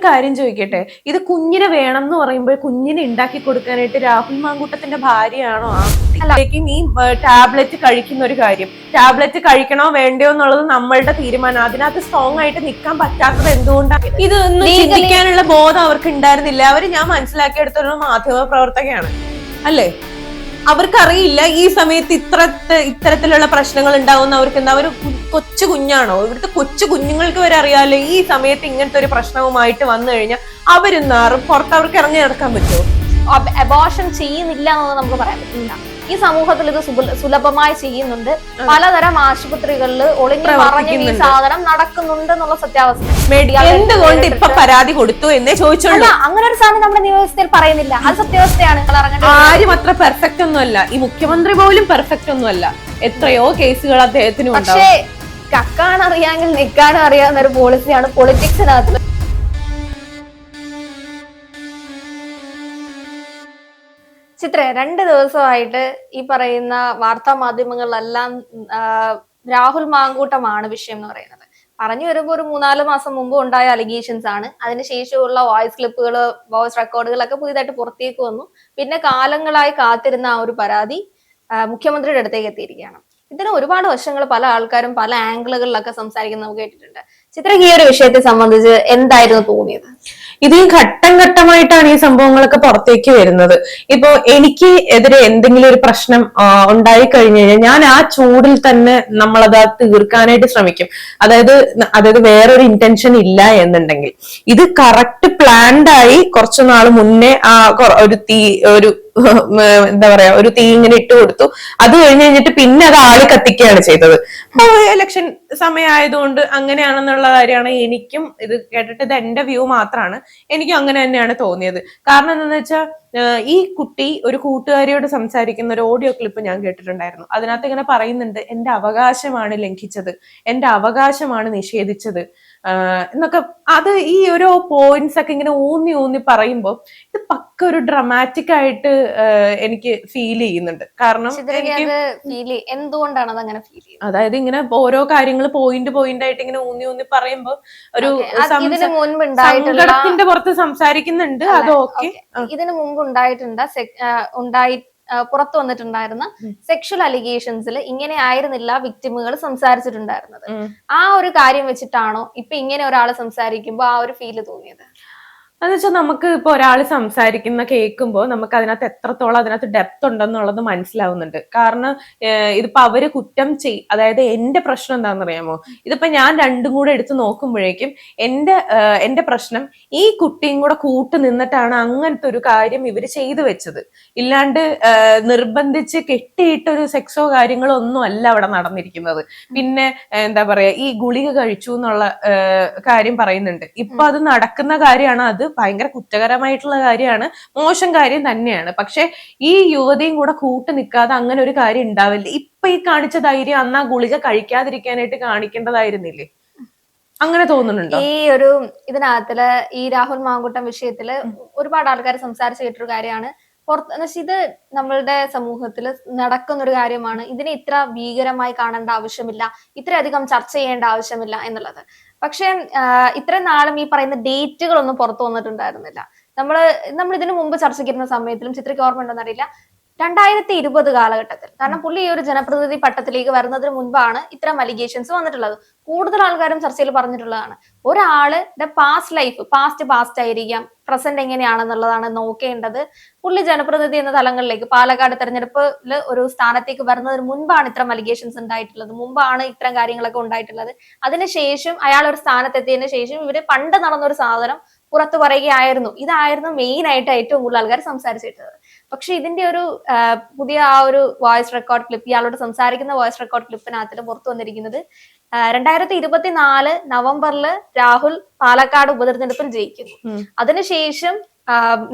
ഞാനൊരു കാര്യം ചോദിക്കട്ടെ. ഇത് കുഞ്ഞിനെ വേണം എന്ന് പറയുമ്പോൾ കുഞ്ഞിനെ ഉണ്ടാക്കി കൊടുക്കാനായിട്ട് രാഹുൽ മാങ്കൂട്ടത്തിന്റെ ഭാര്യയാണോ ആ ഈ ടാബ്ലറ്റ് കഴിക്കുന്ന ഒരു കാര്യം. ടാബ്ലറ്റ് കഴിക്കണോ വേണ്ടയോ എന്നുള്ളത് നമ്മളുടെ തീരുമാനം. അതിനകത്ത് സ്ട്രോങ് ആയിട്ട് നിൽക്കാൻ പറ്റാത്തത് എന്തുകൊണ്ടാണ്? ഇതൊന്നും ചിന്തിക്കാനുള്ള ബോധം അവർക്ക് ഉണ്ടായിരുന്നില്ല. അവർ ഞാൻ മനസ്സിലാക്കിയെടുത്തൊരു മാധ്യമ പ്രവർത്തകയാണ്. അല്ലേ? അവർക്കറിയില്ല ഈ സമയത്ത് ഇത്ര ഇത്തരത്തിലുള്ള പ്രശ്നങ്ങൾ ഉണ്ടാവുന്ന അവർക്ക് എന്താ അവർ കൊച്ചു കുഞ്ഞാണോ? ഇവിടുത്തെ കൊച്ചു കുഞ്ഞുങ്ങൾക്ക് വരെ അറിയാമല്ലോ ഈ സമയത്ത് ഇങ്ങനത്തെ ഒരു പ്രശ്നവുമായിട്ട് വന്നു കഴിഞ്ഞാൽ അവരൊന്നാറും പുറത്ത് അവർക്ക് ഇറങ്ങി നടക്കാൻ പറ്റുമോ? അബോഷൻ ചെയ്യുന്നില്ല എന്നുള്ളത് നമുക്ക് പറയാൻ പറ്റില്ല. ഈ സമൂഹത്തിൽ ഇത് സുലഭമായി ചെയ്യുന്നുണ്ട്. പലതരം ആശുപത്രികളിൽ ഒളിഞ്ഞു പറഞ്ഞ ഈ സാധനം നടക്കുന്നുണ്ട് എന്നുള്ള സത്യാവസ്ഥ എന്തുകൊണ്ട് ഇപ്പൊ പരാതി കൊടുത്തു എന്നേ ചോദിച്ചോളൂ അങ്ങനെ ഒരു സാധനം നമ്മുടെ നിയമവ്യവസ്ഥയിൽ പറയുന്നില്ല. അത് സത്യാവസ്ഥയാണ്. ആരും അത്ര പെർഫെക്റ്റ് ഒന്നുമല്ല. ഈ മുഖ്യമന്ത്രി പോലും പെർഫെക്റ്റ് ഒന്നുമല്ല. എത്രയോ കേസുകൾ അദ്ദേഹത്തിന് പക്ഷേ കക്കാണറിയാങ്കിൽ നിൽക്കാനും അറിയാവുന്ന ഒരു പോളിസിയാണ് പൊളിറ്റിക്സിനകത്ത് ചിത്ര രണ്ട് ദിവസമായിട്ട് ഈ പറയുന്ന വാർത്താ മാധ്യമങ്ങളിലെല്ലാം രാഹുൽ മാങ്കൂട്ടമാണ് വിഷയം എന്ന് പറയുന്നത്. പറഞ്ഞു വരുമ്പോൾ ഒരു മൂന്നാൽ മാസം മുമ്പ് ഉണ്ടായ അലിഗേഷൻസ് ആണ്. അതിനുശേഷമുള്ള വോയിസ് ക്ലിപ്പുകൾ വോയിസ് റെക്കോർഡുകളൊക്കെ പുതിയതായിട്ട് പുറത്തേക്ക് വന്നു. പിന്നെ കാലങ്ങളായി കാത്തിരുന്ന ആ ഒരു പരാതി മുഖ്യമന്ത്രിയുടെ അടുത്തേക്ക് എത്തിയിരിക്കുകയാണ്. ഇതിന് ഒരുപാട് വശങ്ങൾ പല ആൾക്കാരും പല ആംഗിളുകളിലൊക്കെ സംസാരിക്കുന്നത് നമുക്ക് കേട്ടിട്ടുണ്ട്. ചിത്രയ്ക്ക് ഈ ഒരു വിഷയത്തെ സംബന്ധിച്ച് എന്തായിരുന്നു തോന്നിയത്? ഇത് ഈ ഘട്ടം ഘട്ടമായിട്ടാണ് ഈ സംഭവങ്ങളൊക്കെ പുറത്തേക്ക് വരുന്നത്. ഇപ്പോ എനിക്ക് എതിരെ എന്തെങ്കിലും ഒരു പ്രശ്നം ഉണ്ടായി കഴിഞ്ഞു കഴിഞ്ഞാൽ ഞാൻ ആ ചൂടിൽ തന്നെ നമ്മളത് തീർക്കാനായിട്ട് ശ്രമിക്കും. അതായത് അതായത് വേറൊരു ഇന്റൻഷൻ ഇല്ല എന്നുണ്ടെങ്കിൽ. ഇത് കറക്റ്റ് പ്ലാൻഡ് ആയി കുറച്ചു നാൾ മുന്നേ ആ ഒരു തീ ഒരു എന്താ പറയാ ഒരു തീ ഇങ്ങനെ ഇട്ട് കൊടുത്തു. അത് കഴിഞ്ഞ് കഴിഞ്ഞിട്ട് പിന്നെ അത് ആൾ കത്തിക്കുകയാണ് ചെയ്തത്. ഇലക്ഷൻ സമയമായതുകൊണ്ട് അങ്ങനെയാണെന്നുള്ള കാര്യമാണ് എനിക്കും ഇത് കേട്ടിട്ട് ഇത് എന്റെ വ്യൂ മാത്രമാണ് എനിക്കും അങ്ങനെ തന്നെയാണ് തോന്നിയത്. കാരണം എന്താണെന്ന് വെച്ചാൽ ഈ കുട്ടി ഒരു കൂട്ടുകാരിയോട് സംസാരിക്കുന്ന ഒരു ഓഡിയോ ക്ലിപ്പ് ഞാൻ കേട്ടിട്ടുണ്ടായിരുന്നു. അതിനകത്ത് ഇങ്ങനെ പറയുന്നുണ്ട് എന്റെ അവകാശമാണ് ലംഘിച്ചത്. എന്റെ അവകാശമാണ് നിഷേധിച്ചത്. എന്നൊക്കെ അത് ഈ ഓരോ പോയിന്റ്സ് ഒക്കെ ഇങ്ങനെ ഊന്നി ഊന്നി പറയുമ്പോൾ ഇത് പക്ക ഒരു ഡ്രമാറ്റിക് ആയിട്ട് എനിക്ക് ഫീൽ ചെയ്യുന്നുണ്ട്. കാരണം എന്തുകൊണ്ടാണ് അങ്ങനെ ഫീൽ ചെയ്യുന്നത്? അതായത് ഇങ്ങനെ ഓരോ കാര്യങ്ങൾ പോയിന്റ് പോയിന്റ് ആയിട്ട് ഇങ്ങനെ ഊന്നി ഊന്നി പറയുമ്പോൾ ഒരു സങ്കടത്തിന്റെ പുറത്ത് സംസാരിക്കുന്നുണ്ട് അത് ഓക്കെ. ഇതിനു മുമ്പ് ഉണ്ടായിട്ടുണ്ട് ഉണ്ടായി പുറത്തു വന്നിട്ടുണ്ടായിരുന്ന. സെക്ഷൽ അലിഗേഷൻസിൽ ഇങ്ങനെ ആയിരുന്നില്ല വിക്ടിമുകൾ സംസാരിച്ചിട്ടുണ്ടായിരുന്നത്. ആ ഒരു കാര്യം വെച്ചിട്ടാണോ ഇപ്പൊ ഇങ്ങനെ ഒരാൾ സംസാരിക്കുമ്പോൾ ആ ഒരു ഫീൽ തോന്നിയത്? എന്ന് വെച്ചാൽ നമുക്ക് ഇപ്പൊ ഒരാൾ സംസാരിക്കുന്ന കേൾക്കുമ്പോൾ നമുക്ക് അതിനകത്ത് എത്രത്തോളം അതിനകത്ത് ഡെപ്ത് ഉണ്ടെന്നുള്ളത് മനസ്സിലാവുന്നുണ്ട്. കാരണം ഇതിപ്പോ അവർ കുറ്റം ചെയ് അതായത് എന്റെ പ്രശ്നം എന്താണെന്ന് അറിയാമോ ഞാൻ രണ്ടും കൂടെ എടുത്ത് നോക്കുമ്പോഴേക്കും എന്റെ എന്റെ പ്രശ്നം ഈ കുട്ടിയും കൂടെ കൂട്ട് നിന്നിട്ടാണ് അങ്ങനത്തെ ഒരു കാര്യം ഇവർ ചെയ്തു വെച്ചത്. ഇല്ലാണ്ട് നിർബന്ധിച്ച് കെട്ടിയിട്ടൊരു സെക്സോ കാര്യങ്ങളോ ഒന്നും അല്ല അവിടെ നടന്നിരിക്കുന്നത്. പിന്നെ എന്താ പറയാ ഈ ഗുളിക കഴിച്ചു എന്നുള്ള കാര്യം പറയുന്നുണ്ട്. ഇപ്പൊ അത് നടക്കുന്ന കാര്യമാണ് അത് ഭയങ്കര കുറ്റകരമായിട്ടുള്ള കാര്യമാണ്. മോശം കാര്യം തന്നെയാണ്. പക്ഷെ ഈ യുവതിയും കൂടെ കൂട്ടു നിൽക്കാതെ അങ്ങനെ ഒരു കാര്യം ഉണ്ടാവില്ല. ഇപ്പൊ ഈ കാണിച്ച ധൈര്യം അന്ന് ആ ഗുളിക കഴിക്കാതിരിക്കാനായിട്ട് കാണിക്കേണ്ടതായിരുന്നില്ലേ? അങ്ങനെ തോന്നുന്നുണ്ടോ? ഈ ഒരു ഇതിനകത്തിൽ ഈ രാഹുൽ മാങ്കുട്ടം വിഷയത്തിൽ ഒരുപാട് ആൾക്കാർ സംസാരിച്ചു കേട്ടൊരു കാര്യമാണ്. പുറത്ത് എന്ന് വെച്ചാൽ ഇത് നമ്മളുടെ സമൂഹത്തിൽ നടക്കുന്ന ഒരു കാര്യമാണ്. ഇതിനെ ഇത്ര ഭീകരമായി കാണേണ്ട ആവശ്യമില്ല. ഇത്രയധികം ചർച്ച ചെയ്യേണ്ട ആവശ്യമില്ല എന്നുള്ളത്. പക്ഷെ ഇത്രയും നാളും ഈ പറയുന്ന ഡേറ്റുകളൊന്നും പുറത്തു വന്നിട്ടുണ്ടായിരുന്നില്ല. നമ്മൾ നമ്മൾ ഇതിനു മുമ്പ് ചർച്ചയ്ക്കിരുന്ന സമയത്തിലും ചിത്രയ്ക്ക് ഓർമ്മ ഉണ്ടോന്ന് അറിയില്ല. രണ്ടായിരത്തി ഇരുപത് കാലഘട്ടത്തിൽ. കാരണം പുള്ളി ഈ ഒരു ജനപ്രതിനിധി പട്ടത്തിലേക്ക് വരുന്നതിന് മുൻപാണ് ഇത്തരം അലിഗേഷൻസ് വന്നിട്ടുള്ളത്. കൂടുതൽ ആൾക്കാരും ചർച്ചയിൽ പറഞ്ഞിട്ടുള്ളതാണ്. ഒരാൾ പാസ്റ്റ് ലൈഫ് പാസ്റ്റ് പാസ്റ്റ് ആയിരിക്കാം പ്രസന്റ് എങ്ങനെയാണെന്നുള്ളതാണ് നോക്കേണ്ടത്. പുള്ളി ജനപ്രതിനിധി എന്ന തലങ്ങളിലേക്ക് പാലക്കാട് തെരഞ്ഞെടുപ്പിൽ ഒരു സ്ഥാനത്തേക്ക് വരുന്നതിന് മുൻപാണ് ഇത്തരം അലിഗേഷൻസ് ഉണ്ടായിട്ടുള്ളത്. മുമ്പാണ് ഇത്തരം കാര്യങ്ങളൊക്കെ ഉണ്ടായിട്ടുള്ളത്. അതിനുശേഷം അയാൾ ഒരു സ്ഥാനത്തെത്തിയതിനു ശേഷം ഇവർ പണ്ട് നടന്ന ഒരു സാധനം പുറത്തു പറയുകയായിരുന്നു. ഇതായിരുന്നു മെയിൻ ആയിട്ട് ഏറ്റവും കൂടുതൽ ആൾക്കാർ സംസാരിച്ചിട്ടത് പക്ഷെ ഇതിന്റെ ഒരു പുതിയ ആ ഒരു വോയിസ് റെക്കോർഡ് ക്ലിപ്പ് ഇയാളോട് സംസാരിക്കുന്ന വോയിസ് റെക്കോർഡ് ക്ലിപ്പിനകത്തിൽ പുറത്തു വന്നിരിക്കുന്നത് രണ്ടായിരത്തി ഇരുപത്തിനാല് നവംബറിൽ രാഹുൽ പാലക്കാട് ഉപതെരഞ്ഞെടുപ്പിൽ ജയിക്കുന്നു. അതിനുശേഷം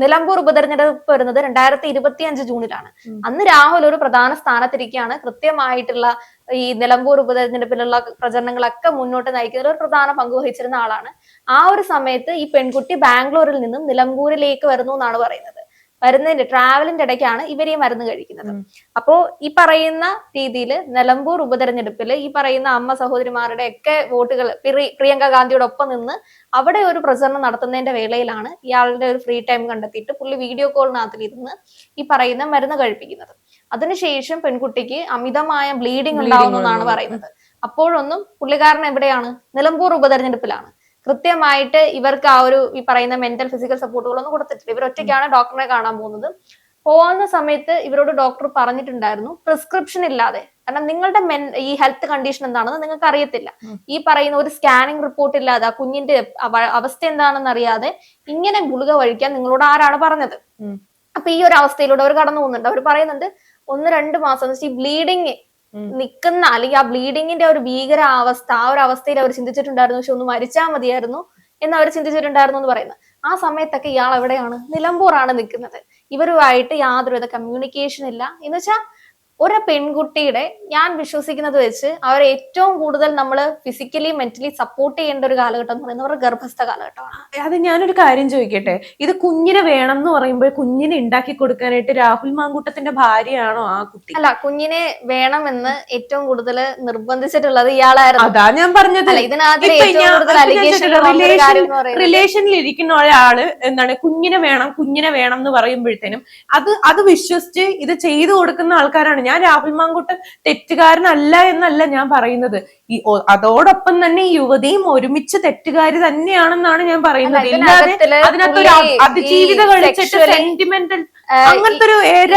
നിലമ്പൂർ ഉപതെരഞ്ഞെടുപ്പ് വരുന്നത് രണ്ടായിരത്തി ഇരുപത്തി അഞ്ച് ജൂണിലാണ് അന്ന് രാഹുൽ ഒരു പ്രധാന സ്ഥാനത്തിരിക്കുകയാണ്. കൃത്യമായിട്ടുള്ള ഈ നിലമ്പൂർ ഉപതെരഞ്ഞെടുപ്പിലുള്ള പ്രചരണങ്ങളൊക്കെ മുന്നോട്ട് നയിക്കുന്നതിൽ ഒരു പ്രധാന പങ്ക് വഹിച്ചിരുന്ന ആളാണ്. ആ ഒരു സമയത്ത് ഈ പെൺകുട്ടി ബാംഗ്ലൂരിൽ നിന്നും നിലമ്പൂരിലേക്ക് വരുന്നു എന്നാണ് പറയുന്നത്. വരുന്നതിന്റെ ട്രാവലിന്റെ ഇടയ്ക്കാണ് ഇവർ ഈ മരുന്ന് കഴിക്കുന്നത്. അപ്പോ ഈ പറയുന്ന രീതിയിൽ നിലമ്പൂർ ഉപതെരഞ്ഞെടുപ്പിൽ ഈ പറയുന്ന അമ്മ സഹോദരിമാരുടെ ഒക്കെ വോട്ടുകൾ പ്രിയങ്ക ഗാന്ധിയുടെ ഒപ്പം നിന്ന് അവിടെ ഒരു പ്രചരണം നടത്തുന്നതിന്റെ വേളയിലാണ് ഇയാളുടെ ഒരു ഫ്രീ ടൈം കണ്ടെത്തിയിട്ട് പുള്ളി വീഡിയോ കോളിനകത്തിൽ ഇരുന്ന് ഈ പറയുന്ന മരുന്ന് കഴിപ്പിക്കുന്നത്. അതിനുശേഷം പെൺകുട്ടിക്ക് അമിതമായ ബ്ലീഡിംഗ് ഉണ്ടാവുന്നതാണ്. പറയുന്നത്. അപ്പോഴൊന്നും പുള്ളിക്കാരൻ എവിടെയാണ്? നിലമ്പൂർ ഉപതെരഞ്ഞെടുപ്പിലാണ്. കൃത്യമായിട്ട് ഇവർക്ക് ആ ഒരു ഈ പറയുന്ന മെന്റൽ ഫിസിക്കൽ സപ്പോർട്ടുകളൊന്നും കൊടുത്തിട്ടില്ല. ഇവർ ഒറ്റയ്ക്കാണ് ഡോക്ടറെ കാണാൻ പോകുന്നത്. പോകുന്ന സമയത്ത് ഇവരോട് ഡോക്ടർ പറഞ്ഞിട്ടുണ്ടായിരുന്നു പ്രിസ്ക്രിപ്ഷൻ ഇല്ലാതെ. കാരണം നിങ്ങളുടെ മെൻ ഈ ഹെൽത്ത് കണ്ടീഷൻ എന്താണെന്ന് നിങ്ങൾക്ക് അറിയത്തില്ല ഈ പറയുന്ന ഒരു സ്കാനിങ് റിപ്പോർട്ട് ഇല്ലാതെ ആ കുഞ്ഞിന്റെ അവസ്ഥ എന്താണെന്ന് അറിയാതെ ഇങ്ങനെ ഗുളിക കഴിക്കാൻ നിങ്ങളോട് ആരാണ് പറഞ്ഞത്. അപ്പൊ ഈ ഒരു അവസ്ഥയിലൂടെ അവർ കടന്നു പോകുന്നുണ്ട്. അവർ പറയുന്നുണ്ട് ഒന്ന് രണ്ട് മാസം ഈ ബ്ലീഡിങ്. നിൽക്കുന്ന അല്ലെങ്കിൽ ആ ബ്ലീഡിങ്ങിന്റെ ഒരു ഭീകര അവസ്ഥ ആ ഒരു അവസ്ഥയിൽ അവർ ചിന്തിച്ചിട്ടുണ്ടായിരുന്നു. പക്ഷെ ഒന്ന് മരിച്ചാൽ മതിയായിരുന്നു എന്ന് അവർ ചിന്തിച്ചിട്ടുണ്ടായിരുന്നു എന്ന് പറയുന്നത്. ആ സമയത്തൊക്കെ ഇയാൾ എവിടെയാണ്? നിലമ്പൂറാണ് നിൽക്കുന്നത്. ഇവരുമായിട്ട് യാതൊരുവിധ കമ്മ്യൂണിക്കേഷൻ ഇല്ല. എന്ന് വെച്ചാൽ ഒരു പെൺകുട്ടിയുടെ ഞാൻ വിശ്വസിക്കുന്നത് വെച്ച് അവരെ ഏറ്റവും കൂടുതൽ നമ്മൾ ഫിസിക്കലി മെന്റലി സപ്പോർട്ട് ചെയ്യേണ്ട ഒരു കാലഘട്ടം എന്ന് പറയുന്നത് അവരുടെ ഗർഭസ്ഥ കാലഘട്ടമാണ്. അത് ഞാനൊരു കാര്യം ചോദിക്കട്ടെ? ഇത് കുഞ്ഞിനെ വേണം എന്ന് പറയുമ്പോൾ കുഞ്ഞിനെ ഉണ്ടാക്കി കൊടുക്കാനായിട്ട് രാഹുൽ മാങ്കൂട്ടത്തിന്റെ ഭാര്യയാണോ ആ കുട്ടി? അല്ല കുഞ്ഞിനെ വേണമെന്ന് ഏറ്റവും കൂടുതൽ നിർബന്ധിച്ചിട്ടുള്ളത് ഇയാളായിരുന്നു. അതാ ഞാൻ പറഞ്ഞത്. റിലേഷനിൽ ഇരിക്കുന്ന ഒരാൾ എന്താണ് കുഞ്ഞിനെ വേണം കുഞ്ഞിനെ വേണം എന്ന് പറയുമ്പോഴത്തേനും അത് അത് വിശ്വസിച്ച് ഇത് ചെയ്തു കൊടുക്കുന്ന ആൾക്കാരാണ് ഞാൻ രാഹുൽ മാങ്കുട്ടൻ തെറ്റുകാരനല്ല എന്നല്ല ഞാൻ പറയുന്നത്. ഈ അതോടൊപ്പം തന്നെ യുവതിയും ഒരുമിച്ച് തെറ്റുകാരി തന്നെയാണെന്നാണ് ഞാൻ പറയുന്നത്. ഇല്ലാതെ ഇതിനകത്തിൽ അതിനകത്ത് ഒരു പുള്ളി ഈ അതിജീവിത കളിച്ചിട്ട് സെന്റിമെന്റൽ അങ്ങനത്തെ ഒരു ഏര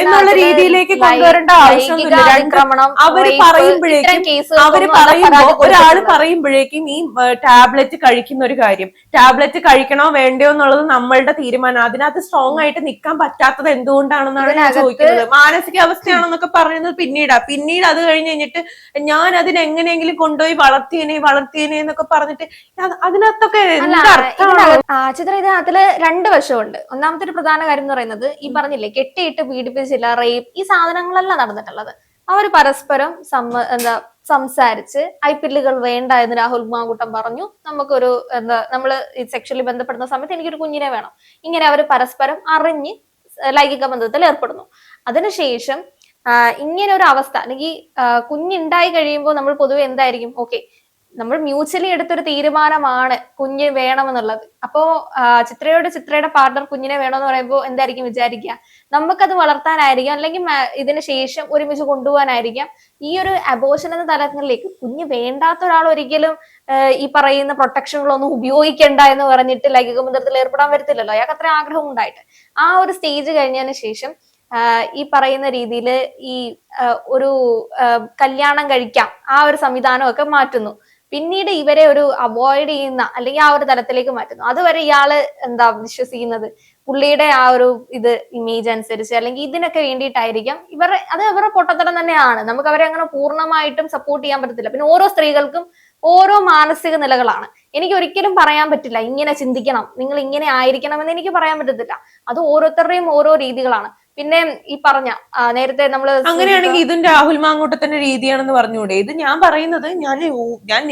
എന്നുള്ള രീതിയിലേക്ക് കൊണ്ടുവരേണ്ട ആവശ്യം ആവശ്യമൊന്നുമില്ല അവർ പറയുമ്പോഴേക്കും അവർ പറയുമ്പോ ഒരാൾ പറയുമ്പോഴേക്കും ഈ ടാബ്ലറ്റ് കഴിക്കുന്ന ഒരു കാര്യം. ടാബ്ലറ്റ് കഴിക്കണോ വേണ്ടയോ എന്നുള്ളത് നമ്മളുടെ തീരുമാനം. അതിനകത്ത് സ്ട്രോങ് ആയിട്ട് നിൽക്കാൻ പറ്റാത്തത് എന്തുകൊണ്ടാണെന്നാണ് ഞാൻ ചോദിക്കുന്നത്. മാനസികാവസ്ഥയാണെന്നൊക്കെ പറയുന്നത് പിന്നീടാ. പിന്നീട് അത് കഴിഞ്ഞ് കഴിഞ്ഞിട്ട് ഞാൻ അതിനെ എങ്ങനെയെങ്കിലും കൊണ്ടുപോയി വളർത്തിയനെ വളർത്തിയനെ എന്നൊക്കെ പറഞ്ഞിട്ട് അത് അതിനകത്തൊക്കെ ചിത്ര ഇതിനകത്തിൽ രണ്ട് വശമുണ്ട്. ഒന്നാമത്തെ ഒരു പ്രധാന കാര്യം എന്ന് പറയുന്നത് ഈ പറഞ്ഞില്ലേ കെട്ടിയിട്ട് പീഡിപ്പിച്ചില്ല റേപ്പ് ഈ സാധനങ്ങളല്ല നടന്നിട്ടുള്ളത്. അവർ പരസ്പരം സമ്മ എന്താ സംസാരിച്ച് ഐ പില്ലുകൾ വേണ്ട എന്ന് രാഹുൽ മാങ്കൂട്ടം പറഞ്ഞു. നമുക്കൊരു എന്താ നമ്മൾ ഈ സെക്ഷലി ബന്ധപ്പെടുന്ന സമയത്ത് എനിക്കൊരു കുഞ്ഞിനെ വേണം. ഇങ്ങനെ അവർ പരസ്പരം അറിഞ്ഞ് ലൈംഗിക ബന്ധത്തിൽ ഏർപ്പെടുന്നു. അതിനുശേഷം ഇങ്ങനെ ഒരു അവസ്ഥ അല്ലെങ്കിൽ കുഞ്ഞുണ്ടായി കഴിയുമ്പോൾ നമ്മൾ പൊതുവെ എന്തായിരിക്കും? ഓക്കെ നമ്മൾ മ്യൂച്വലി എടുത്തൊരു തീരുമാനമാണ് കുഞ്ഞ് വേണമെന്നുള്ളത്. അപ്പോ ചിത്രയോട് ചിത്രയുടെ പാർട്ണർ കുഞ്ഞിനെ വേണമെന്ന് പറയുമ്പോൾ എന്തായിരിക്കും വിചാരിക്കുക നമുക്കത് വളർത്താനായിരിക്കാം. അല്ലെങ്കിൽ ഇതിന് ശേഷം ഒരുമിച്ച് കൊണ്ടുപോകാനായിരിക്കാം. ഈ ഒരു അബോഷൻ എന്ന തലങ്ങളിലേക്ക് കുഞ്ഞ് വേണ്ടാത്ത ഒരാൾ ഒരിക്കലും ഈ പറയുന്ന പ്രൊട്ടക്ഷനുകളൊന്നും ഉപയോഗിക്കണ്ട എന്ന് പറഞ്ഞിട്ട് ലൈംഗിക ബന്ധത്തിൽ ഏർപ്പെടാൻ വരത്തില്ലല്ലോ. അയാൾക്ക് അത്ര ആഗ്രഹം ഉണ്ടായിട്ട്. ആ ഒരു സ്റ്റേജ് കഴിഞ്ഞതിന് ശേഷം ഈ പറയുന്ന രീതിയിൽ ഈ ഒരു കല്യാണം കഴിക്കാം ആ ഒരു സംവിധാനമൊക്കെ മാറ്റുന്നു. പിന്നീട് ഇവരെ ഒരു അവോയ്ഡ് ചെയ്യുന്ന അല്ലെങ്കിൽ ആ ഒരു തലത്തിലേക്ക് മാറ്റുന്നു. അതുവരെ ഇയാൾ എന്താ വിശ്വസിക്കുന്നത്? പുള്ളിയുടെ ആ ഒരു ഇത് ഇമേജ് അനുസരിച്ച് അല്ലെങ്കിൽ ഇതിനൊക്കെ വേണ്ടിയിട്ടായിരിക്കാം ഇവരുടെ അത് ഇവരുടെ പൊട്ടത്തരം തന്നെയാണ്. നമുക്ക് അവരെ അങ്ങനെ പൂർണമായിട്ടും സപ്പോർട്ട് ചെയ്യാൻ പറ്റത്തില്ല. പിന്നെ ഓരോ സ്ത്രീകൾക്കും ഓരോ മാനസിക നിലകളാണ്. എനിക്ക് ഒരിക്കലും പറയാൻ പറ്റില്ല ഇങ്ങനെ ചിന്തിക്കണം നിങ്ങൾ ഇങ്ങനെ ആയിരിക്കണം എന്ന് എനിക്ക് പറയാൻ പറ്റത്തില്ല. അത് ഓരോരുത്തരുടെയും ഓരോ രീതികളാണ്. പിന്നെ ഈ പറഞ്ഞ നേരത്തെ നമ്മൾ അങ്ങനെയാണെങ്കിൽ ഇതും രാഹുൽ മാങ്ങോട്ടത്തിന്റെ രീതിയാണെന്ന് പറഞ്ഞുകൂടെ? ഇത് ഞാൻ പറയുന്നത് ഞാൻ ഞാൻ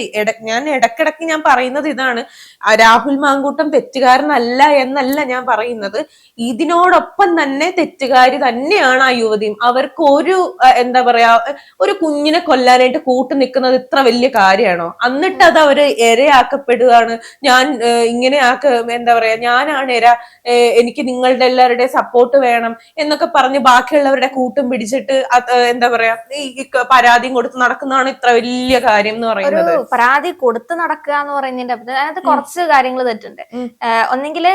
ഞാൻ ഇടക്കിടക്ക് ഞാൻ പറയുന്നത് ഇതാണ്. രാഹുൽ മാങ്കൂട്ടം തെറ്റുകാരനല്ല എന്നല്ല ഞാൻ പറയുന്നത്. ഇതിനോടൊപ്പം തന്നെ തെറ്റുകാരി തന്നെയാണ് ആ യുവതിയും. അവർക്ക് ഒരു എന്താ പറയാ ഒരു കുഞ്ഞിനെ കൊല്ലാനായിട്ട് കൂട്ടു നിൽക്കുന്നത് ഇത്ര വലിയ കാര്യമാണോ? എന്നിട്ട് അത് അവർ ഇരയാക്കപ്പെടുകയാണ്. ഞാൻ ഇങ്ങനെ ആക്ക എന്താ പറയാ ഞാനാണ് ഇര എനിക്ക് നിങ്ങളുടെ എല്ലാവരുടെയും സപ്പോർട്ട് വേണം എന്നൊക്കെ പറഞ്ഞ് ബാക്കിയുള്ളവരുടെ കൂട്ടും പിടിച്ചിട്ട് എന്താ പറയാ ഈ പരാതിയും കൊടുത്ത് നടക്കുന്നതാണ് ഇത്ര വലിയ കാര്യം എന്ന് പറയുന്നത്. പരാതി കൊടുത്ത് നടക്കുക എന്ന് പറയുന്നതിന്റെ അതായത് അതിനകത്ത് കുറച്ച് കാര്യങ്ങൾ തെറ്റുണ്ട്. ഒന്നെങ്കിൽ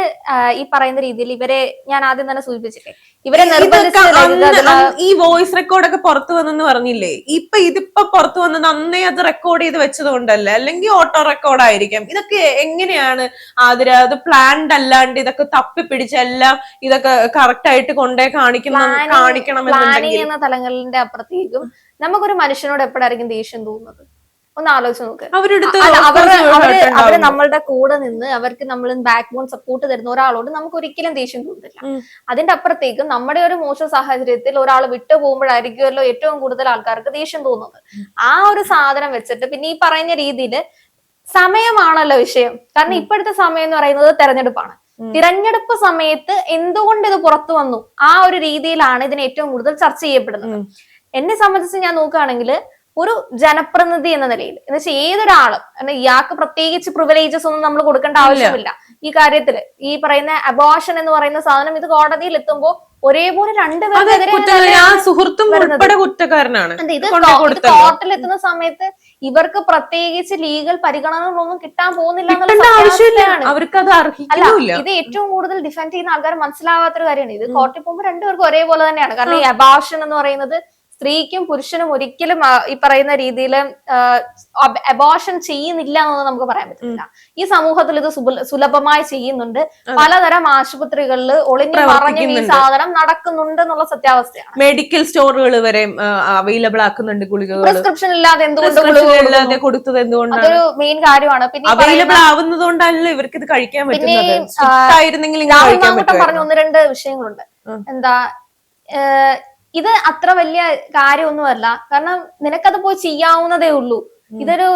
ഈ പറയുന്ന രീതിയിൽ ഇവരെ ഞാൻ ആദ്യം തന്നെ സൂചിപ്പിച്ചില്ലേ? ഇവരെ ഈ വോയിസ് റെക്കോർഡൊക്കെ പുറത്തു വന്നെന്ന് പറഞ്ഞില്ലേ? ഇപ്പൊ ഇതിപ്പോ പുറത്തു വന്നത് അന്നേ അത് റെക്കോർഡ് ചെയ്ത് വെച്ചത് കൊണ്ടല്ലേ അല്ലെങ്കിൽ ഓട്ടോ റെക്കോർഡ് ആയിരിക്കാം. ഇതൊക്കെ എങ്ങനെയാണ് ആതിര? അത് പ്ലാൻഡ് അല്ലാണ്ട് ഇതൊക്കെ തപ്പി പിടിച്ചെല്ലാം ഇതൊക്കെ കറക്റ്റ് ആയിട്ട് കൊണ്ടേ കാണിക്കുന്ന കാണിക്കണം കാണിക്കണമെന്നുണ്ടെങ്കിൽ. എന്ന തലങ്ങളിന്റെ അപ്പുറത്തേക്കും നമുക്കൊരു മനുഷ്യനോട് എപ്പോഴായിരിക്കും ദേഷ്യം തോന്നുന്നത്? ഒന്ന് ആലോചിച്ച് നോക്ക് അവർ. നമ്മളുടെ കൂടെ നിന്ന് അവർക്ക് നമ്മൾ ബാക്ക് ബോൺ സപ്പോർട്ട് തരുന്ന ഒരാളോട് നമുക്ക് ഒരിക്കലും ദേഷ്യം തോന്നില്ല. അതിന്റെ അപ്പുറത്തേക്കും നമ്മുടെ ഒരു മോശ സാഹചര്യത്തിൽ ഒരാൾ വിട്ടു പോകുമ്പോഴായിരിക്കുമല്ലോ ഏറ്റവും കൂടുതൽ ആൾക്കാർക്ക് ദേഷ്യം തോന്നുന്നത്. ആ ഒരു സാധനം വെച്ചിട്ട് പിന്നെ ഈ പറയുന്ന രീതിയിൽ സമയമാണല്ലോ വിഷയം. കാരണം ഇപ്പോഴത്തെ സമയം എന്ന് പറയുന്നത് തെരഞ്ഞെടുപ്പാണ്. തിരഞ്ഞെടുപ്പ് സമയത്ത് എന്തുകൊണ്ട് ഇത് പുറത്തു വന്നു? ആ ഒരു രീതിയിലാണ് ഇതിന് ഏറ്റവും കൂടുതൽ ചർച്ച ചെയ്യപ്പെടുന്നത്. എന്നെ സംബന്ധിച്ച് ഞാൻ നോക്കുകയാണെങ്കിൽ ഒരു ജനപ്രതിനിധി എന്ന നിലയിൽ. എന്ന് വെച്ചാൽ ഏതൊരാളും ഇയാൾക്ക് പ്രത്യേകിച്ച് പ്രിവിലേജസ് ഒന്നും നമ്മൾ കൊടുക്കേണ്ട ആവശ്യമില്ല. ഈ കാര്യത്തിൽ ഈ പറയുന്ന അബോഷൻ എന്ന് പറയുന്ന സാധനം ഇത് കോടതിയിൽ എത്തുമ്പോൾ ഒരേപോലെ രണ്ടുപേർക്കെതിരെ കുറ്റക്കാരനാണ്. ഇത്. കോർട്ടിൽ എത്തുന്ന സമയത്ത് ഇവർക്ക് പ്രത്യേകിച്ച് ലീഗൽ പരിഗണനകളൊന്നും കിട്ടാൻ പോകുന്നില്ല അല്ല ഇത് ഏറ്റവും കൂടുതൽ ഡിഫെൻഡ് ചെയ്യുന്ന ആൾക്കാർ മനസ്സിലാവാത്തൊരു കാര്യമാണ്. ഇത് കോർട്ടിൽ പോകുമ്പോൾ രണ്ടുപേർക്കും ഒരേപോലെ തന്നെയാണ്. കാരണം ഈ അബാഷൻ എന്ന് പറയുന്നത് സ്ത്രീക്കും പുരുഷനും ഒരിക്കലും ഈ പറയുന്ന രീതിയിൽ അബോഷൻ ചെയ്യുന്നില്ല എന്നൊന്നും നമുക്ക് പറയാൻ പറ്റില്ല ഈ സമൂഹത്തിൽ ഇത് സുലഭമായി ചെയ്യുന്നുണ്ട്. പലതരം ആശുപത്രികളിൽ ഒളിഞ്ഞു പറഞ്ഞ ഈ സാധനം നടക്കുന്നുണ്ട് എന്നുള്ള സത്യാവസ്ഥയാണ്. മെഡിക്കൽ സ്റ്റോറുകൾ വരെ അവൈലബിൾ ആക്കുന്നുണ്ട് ഗുളികകൾ പ്രിസ്ക്രിപ്ഷൻ ഇല്ലാതെ എന്തുകൊണ്ട് കൊടുത്തത് എന്തുകൊണ്ടാണ്? അതൊരു മെയിൻ കാര്യമാണ്. പിന്നെ അവൈലബിൾ ആവുന്നത് കൊണ്ടല്ലോ ഇവർക്ക് ഇത് കഴിക്കാൻ പറ്റുന്നത്? പറഞ്ഞ ഒന്ന് രണ്ട് വിഷയങ്ങളുണ്ട്. എന്താ ഇത് അത്ര വലിയ കാര്യമൊന്നുമല്ല കാരണം നിനക്കത് പോയി ചെയ്യാവുന്നതേ ഉള്ളൂ. ഇതൊരു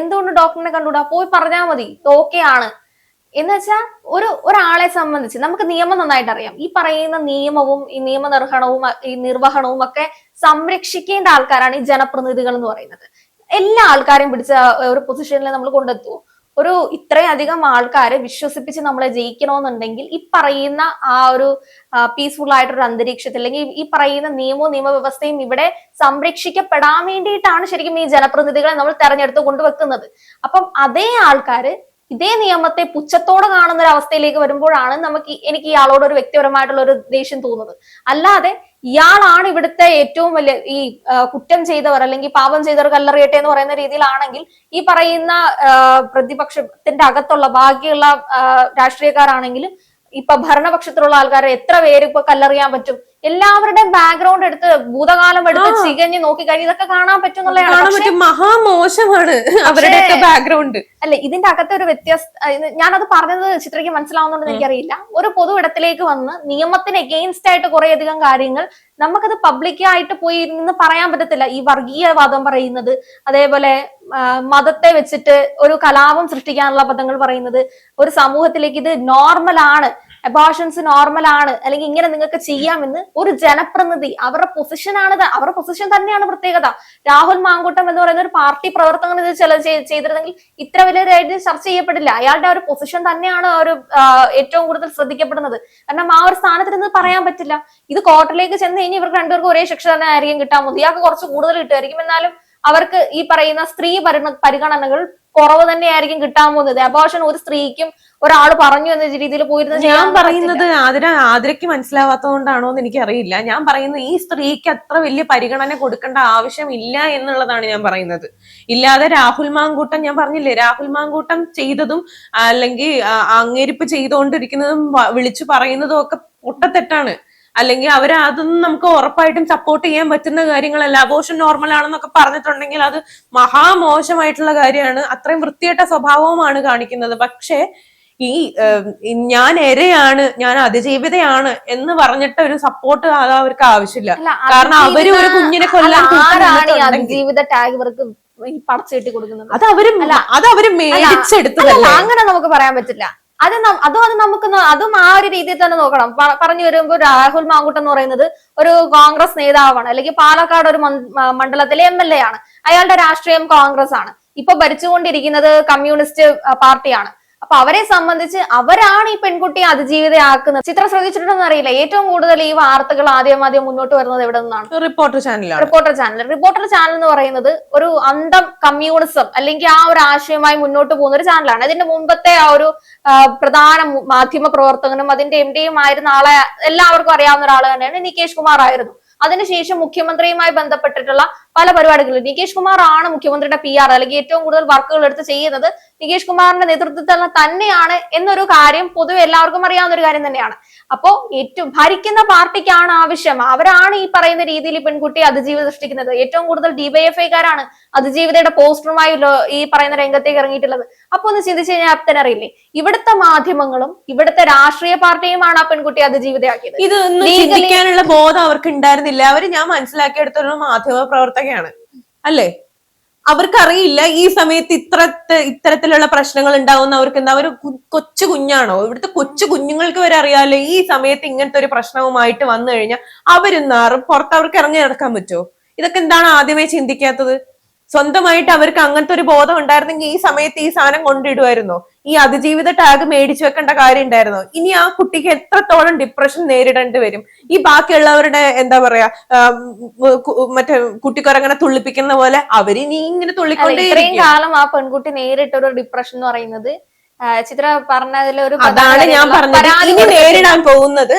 എന്തുകൊണ്ട് ഡോക്ടറിനെ കണ്ടുകൂടാ? പോയി പറഞ്ഞാൽ മതി. ഓക്കെ ആണ്. എന്ന് വെച്ചാൽ ഒരു ഒരാളെ സംബന്ധിച്ച് നമുക്ക് നിയമം നന്നായിട്ട് അറിയാം. ഈ പറയുന്ന നിയമവും ഈ നിയമനിർവഹണവും ഈ നിർവഹണവും ഒക്കെ സംരക്ഷിക്കേണ്ട ആൾക്കാരാണ് ഈ ജനപ്രതിനിധികൾ എന്ന് പറയുന്നത്. എല്ലാ ആൾക്കാരെയും പിടിച്ച ഒരു പൊസിഷനിൽ നമ്മൾ കൊണ്ടെത്തുമോ ഒരു ഇത്രയധികം ആൾക്കാരെ വിശ്വസിപ്പിച്ച് നമ്മളെ ജയിക്കണമെന്നുണ്ടെങ്കിൽ ഈ പറയുന്ന ആ ഒരു പീസ്ഫുൾ ആയിട്ടൊരു അന്തരീക്ഷത്തിൽ അല്ലെങ്കിൽ ഈ പറയുന്ന നിയമവും നിയമവ്യവസ്ഥയും ഇവിടെ സംരക്ഷിക്കപ്പെടാൻ വേണ്ടിയിട്ടാണ് ശരിക്കും ഈ ജനപ്രതിനിധികളെ നമ്മൾ തെരഞ്ഞെടുത്ത് കൊണ്ടുവെക്കുന്നത്. അപ്പം അതേ ആൾക്കാര് ഇതേ നിയമത്തെ പുച്ഛത്തോടെ കാണുന്ന ഒരു അവസ്ഥയിലേക്ക് വരുമ്പോഴാണ് നമുക്ക് എനിക്ക് ഇയാളോട് ഒരു വ്യക്തിപരമായിട്ടുള്ള ഒരു ദേഷ്യം തോന്നുന്നത്. അല്ലാതെ ഇയാളാണ് ഇവിടുത്തെ ഏറ്റവും വലിയ ഈ കുറ്റം ചെയ്തവർ അല്ലെങ്കിൽ പാപം ചെയ്തവർ കല്ലെറിയട്ടെ എന്ന് പറയുന്ന രീതിയിലാണെങ്കിൽ ഈ പറയുന്ന പ്രതിപക്ഷത്തിന്റെ അകത്തുള്ള ബാക്കിയുള്ള രാഷ്ട്രീയക്കാരാണെങ്കിലും ഇപ്പൊ ഭരണപക്ഷത്തിലുള്ള ആൾക്കാരെ എത്ര പേര് ഇപ്പൊ കല്ലെറിയാൻ പറ്റും? എല്ലാവരുടെയും ബാക്ക്ഗ്രൗണ്ട് എടുത്ത് ഭൂതകാലം എടുത്ത് ചികഞ്ഞ് നോക്കി നോക്കിക്കഴിഞ്ഞ് ഇതൊക്കെ കാണാൻ പറ്റും. എന്നുള്ളതാണ് മഹാമോശമാണ് അവരുടെയൊക്കെ ബാക്ക്ഗ്രൗണ്ട് അല്ല ഇതിന്റെ അകത്തെ ഒരു വ്യത്യസ്ത ഞാനത് പറഞ്ഞത് ചിത്രയ്ക്ക് മനസ്സിലാവുന്നുണ്ടെന്ന് എനിക്കറിയില്ല. ഒരു പൊതു ഇടത്തിലേക്ക് വന്ന് നിയമത്തിന് എഗെയിൻസ്റ്റ് ആയിട്ട് കുറേയധികം കാര്യങ്ങൾ നമുക്കത് പബ്ലിക്കായിട്ട് പോയി നിന്ന് പറയാൻ പറ്റത്തില്ല. ഈ വർഗീയവാദം പറയുന്നത് അതേപോലെ മതത്തെ വെച്ചിട്ട് ഒരു കലാപം സൃഷ്ടിക്കാനുള്ള പദങ്ങൾ പറയുന്നത് ഒരു സമൂഹത്തിലേക്ക് ഇത് നോർമൽ ആണ്. അബോഷൻസ് നോർമൽ ആണ് അല്ലെങ്കിൽ ഇങ്ങനെ നിങ്ങൾക്ക് ചെയ്യാമെന്ന് ഒരു ജനപ്രതിനിധി അവരുടെ പൊസിഷൻ ആണ് അവരുടെ പൊസിഷൻ തന്നെയാണ് പ്രത്യേകത. രാഹുൽ മാങ്കൂട്ടം എന്ന് പറയുന്ന ഒരു പാർട്ടി പ്രവർത്തകൻ ഇത് ചില ചെയ്- ചെയ്തിരുന്നെങ്കിൽ ഇത്ര രീതിയിൽ ചർച്ച ചെയ്യപ്പെടില്ല. അയാളുടെ ഒരു പൊസിഷൻ തന്നെയാണ് ഒരു ഏറ്റവും കൂടുതൽ ശ്രദ്ധിക്കപ്പെടുന്നത്. കാരണം ആ ഒരു സ്ഥാനത്തിൽ നിന്ന് പറയാൻ പറ്റില്ല. ഇത് കോർട്ടിലേക്ക് ചെന്ന് കഴിഞ്ഞാൽ ഇവർക്ക് രണ്ടുപേർക്കും ഒരേ ശിക്ഷ തന്നെ ആയിരിക്കും കിട്ടാൻ മതി ഇയാൾക്ക് കുറച്ച് കൂടുതൽ കിട്ടുമായിരിക്കും. എന്നാലും അവർക്ക് ഈ പറയുന്ന സ്ത്രീ പരിഗണനകൾ കുറവ് തന്നെയായിരിക്കും കിട്ടാൻ പോകുന്നത്. അബോഷൻ ഒരു സ്ത്രീക്കും ഒരാൾ പറഞ്ഞു എന്ന രീതിയിൽ പോയിരുന്നത് ഞാൻ പറയുന്നത് ആതിര ആതിരയ്ക്ക് മനസ്സിലാവാത്തതുകൊണ്ടാണോ എന്ന് എനിക്കറിയില്ല. ഞാൻ പറയുന്നത് ഈ സ്ത്രീക്ക് അത്ര വലിയ പരിഗണന കൊടുക്കേണ്ട ആവശ്യമില്ല എന്നുള്ളതാണ് ഞാൻ പറയുന്നത്. ഇല്ലാതെ രാഹുൽ മാങ്കൂട്ടം ഞാൻ പറഞ്ഞില്ലേ രാഹുൽ മാങ്കൂട്ടം ചെയ്തതും അല്ലെങ്കിൽ അങ്ങേരിപ്പ് ചെയ്തുകൊണ്ടിരിക്കുന്നതും വിളിച്ചു പറയുന്നതും ഒക്കെ പൊട്ടത്തെറ്റാണ്. അല്ലെങ്കിൽ അവർ അതൊന്നും നമുക്ക് ഉറപ്പായിട്ടും സപ്പോർട്ട് ചെയ്യാൻ പറ്റുന്ന കാര്യങ്ങളല്ല. അബോഷൻ നോർമൽ ആണെന്നൊക്കെ പറഞ്ഞിട്ടുണ്ടെങ്കിൽ അത് മഹാമോശമായിട്ടുള്ള കാര്യമാണ്. അത്രയും വൃത്തികെട്ട സ്വഭാവവുമാണ് കാണിക്കുന്നത്. പക്ഷേ ഈ ഞാൻ എരയാണ് ഞാൻ അതിജീവിതയാണ് എന്ന് പറഞ്ഞിട്ട് ഒരു സപ്പോർട്ട് അവർക്ക് ആവശ്യമില്ല. കാരണം അവർ ഒരു കുഞ്ഞിനെ കൊല്ലാൻ അതിജീവിത ടാഗ് ഇവർക്ക് പടച്ചു കെട്ടി കൊടുക്കുന്നത്? അത് അവർ അത് അവർ മേടിച്ചെടുത്തു മേടിച്ചെടുത്തതല്ലേ? അങ്ങനെ നമുക്ക് പറയാൻ പറ്റില്ല. അത് അതും അത് നമുക്ക് അതും ആ ഒരു രീതിയിൽ തന്നെ നോക്കണം. പറഞ്ഞു വരുമ്പോൾ രാഹുൽ മാങ്കുട്ട് എന്ന് പറയുന്നത് ഒരു കോൺഗ്രസ് നേതാവാണ്. അല്ലെങ്കിൽ പാലക്കാട് ഒരു മണ്ഡലത്തിലെ എം എൽ എ ആണ്. അയാളുടെ രാഷ്ട്രീയം കോൺഗ്രസ് ആണ്. ഇപ്പൊ ഭരിച്ചുകൊണ്ടിരിക്കുന്നത് കമ്മ്യൂണിസ്റ്റ് പാർട്ടിയാണ്. അപ്പൊ അവരെ സംബന്ധിച്ച് അവരാണ് ഈ പെൺകുട്ടിയെ അതിജീവിതയാക്കുന്നത്. ചിത്രം ശ്രദ്ധിച്ചിട്ടുണ്ടെന്ന് അറിയില്ല. ഏറ്റവും കൂടുതൽ ഈ വാർത്തകൾ ആദ്യം ആദ്യം മുന്നോട്ട് വരുന്നത് എവിടെ നിന്നാണ്? Reporter channel reporter channel. Reporter channel എന്ന് പറയുന്നത് ഒരു അന്തം കമ്മ്യൂണിസം അല്ലെങ്കിൽ ആ ഒരു ആശയമായി മുന്നോട്ട് പോകുന്ന ഒരു ചാനലാണ്. അതിന്റെ മുമ്പത്തെ ആ ഒരു പ്രധാന മാധ്യമ പ്രവർത്തകനും അതിന്റെ എം ഡിയും ആയിരുന്ന ആളെ എല്ലാവർക്കും അറിയാവുന്ന ഒരാൾ തന്നെയാണ് നികേഷ് കുമാർ ആയിരുന്നു. അതിനുശേഷം മുഖ്യമന്ത്രിയുമായി ബന്ധപ്പെട്ടിട്ടുള്ള പല പരിപാടികളും. നികേഷ് കുമാർ ആണ് മുഖ്യമന്ത്രിയുടെ പി ആർ അല്ലെങ്കിൽ ഏറ്റവും കൂടുതൽ വർക്കുകൾ എടുത്ത് ചെയ്യുന്നത്. നികേഷ് കുമാറിന്റെ നേതൃത്വത്തിൽ തന്നെയാണ് എന്നൊരു കാര്യം പൊതുവെ എല്ലാവർക്കും അറിയാവുന്ന ഒരു കാര്യം തന്നെയാണ്. അപ്പോ ഏറ്റവും ഭരിക്കുന്ന പാർട്ടിക്കാണ് ആവശ്യം. അവരാണ് ഈ പറയുന്ന രീതിയിൽ പെൺകുട്ടി പെൺകുട്ടിയെ അതിജീവിത സൃഷ്ടിക്കുന്നത്. ഏറ്റവും കൂടുതൽ ഡിവൈഎഫ്ഐക്കാരാണ് അതിജീവിതയുടെ പോസ്റ്ററുമായി ഈ പറയുന്ന രംഗത്തേക്ക് ഇറങ്ങിയിട്ടുള്ളത്. അപ്പൊ ഒന്ന് ചിന്തിച്ചു കഴിഞ്ഞാൽ അപ്തൻ അറിയില്ലേ ഇവിടുത്തെ മാധ്യമങ്ങളും ഇവിടുത്തെ രാഷ്ട്രീയ പാർട്ടിയുമാണ് ആ പെൺകുട്ടി അതിജീവിതയാക്കിയത്. ഇതൊന്നും Legally- ചിന്തിക്കാനുള്ള ബോധം അവർക്ക് ഉണ്ടായിരുന്നില്ല അവർ ഞാൻ മനസ്സിലാക്കിയെടുത്തൊരു മാധ്യമ പ്രവർത്തകയാണ്. അല്ലേ? അവർക്കറിയില്ല ഈ സമയത്ത് ഇത്രത്തെ ഇത്തരത്തിലുള്ള പ്രശ്നങ്ങൾ ഉണ്ടാവുന്ന അവർക്ക് എന്താ അവർ കൊച്ചു കുഞ്ഞാണോ? ഇവിടുത്തെ കൊച്ചു കുഞ്ഞുങ്ങൾക്ക് വരെ അറിയാലോ ഈ സമയത്ത് ഇങ്ങനത്തെ ഒരു പ്രശ്നവുമായിട്ട് വന്നു കഴിഞ്ഞാൽ അവരെന്നാറും പുറത്ത് അവർക്ക് ഇറങ്ങി നടക്കാൻ പറ്റുമോ ഇതൊക്കെ എന്താണ് ആദ്യമേ ചിന്തിക്കാത്തത്? സ്വന്തമായിട്ട് അവർക്ക് അങ്ങനത്തെ ഒരു ബോധം ഉണ്ടായിരുന്നെങ്കിൽ ഈ സമയത്ത് ഈ സാധനം കൊണ്ടിടുമായിരുന്നു ഈ അതിജീവിത ടാഗ് മേടിച്ചു വെക്കേണ്ട കാര്യം ഉണ്ടായിരുന്നു. ഇനി ആ കുട്ടിക്ക് എത്രത്തോളം ഡിപ്രഷൻ നേരിടേണ്ടി വരും? ഈ ബാക്കിയുള്ളവരുടെ എന്താ പറയാ മറ്റേ കുട്ടിക്കൊരങ്ങനെ തുള്ളിപ്പിക്കുന്ന പോലെ അവരിനി ഇങ്ങനെ തുള്ളിക്കൊണ്ടേ കാലം ആ പെൺകുട്ടി നേരിട്ട ഒരു ഡിപ്രഷൻ എന്ന് പറയുന്നത് ചിത്ര പറഞ്ഞതിൽ ഒരു അതാണ് ഞാൻ പറഞ്ഞത്. ഇനി. നേരിടാൻ പോകുന്നത്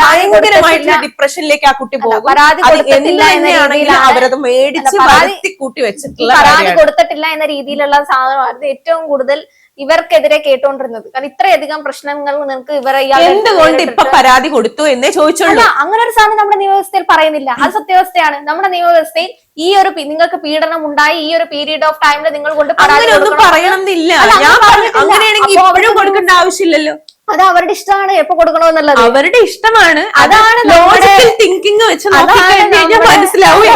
ഭയങ്കരമായിട്ടുള്ള ഡിപ്രഷനിലേക്ക് ആ കുട്ടി പോകും. പരാതി കൊടുത്തിട്ടില്ല എന്ന രീതിയിൽ അവരത് മേടിച്ച് കൂട്ടി വെച്ചിട്ടില്ല പരാതി കൊടുത്തിട്ടില്ല എന്ന രീതിയിലുള്ള സാധനമായിരുന്നു ഏറ്റവും കൂടുതൽ ഇവർക്കെതിരെ കേട്ടോണ്ടിരുന്നത്. കാരണം ഇത്രയധികം പ്രശ്നങ്ങൾ നിങ്ങൾക്ക് ഇവർ എന്തുകൊണ്ട് ഇപ്പൊ പരാതി കൊടുത്തു എന്നേ ചോദിച്ചുള്ളൂ. അങ്ങനെ ഒരു സാധനം നമ്മുടെ നിയമവ്യവസ്ഥയിൽ പറയുന്നില്ല. അത് സത്യവസ്ഥയാണ്. നമ്മുടെ നിയമവ്യവസ്ഥയിൽ ഈ ഒരു നിങ്ങൾക്ക് പീഡനം ഉണ്ടായി ഈ ഒരു പീരീഡ് ഓഫ് ടൈമിൽ നിങ്ങൾ കൊണ്ട് പരാതി അങ്ങനെ ഒന്നും പറയണമെന്നില്ല. അങ്ങനെയാണെങ്കിൽ ഇപ്പോഴും കൊടുക്കേണ്ട ആവശ്യമില്ലല്ലോ. അത് അവരുടെ ഇഷ്ടമാണ് എപ്പോ കൊടുക്കണമെന്നുള്ളത്. അവരുടെ ഇഷ്ടമാണ്. അതാണ് ലോജിക്കൽ തിങ്കിങ് വെച്ച് മനസ്സിലാവും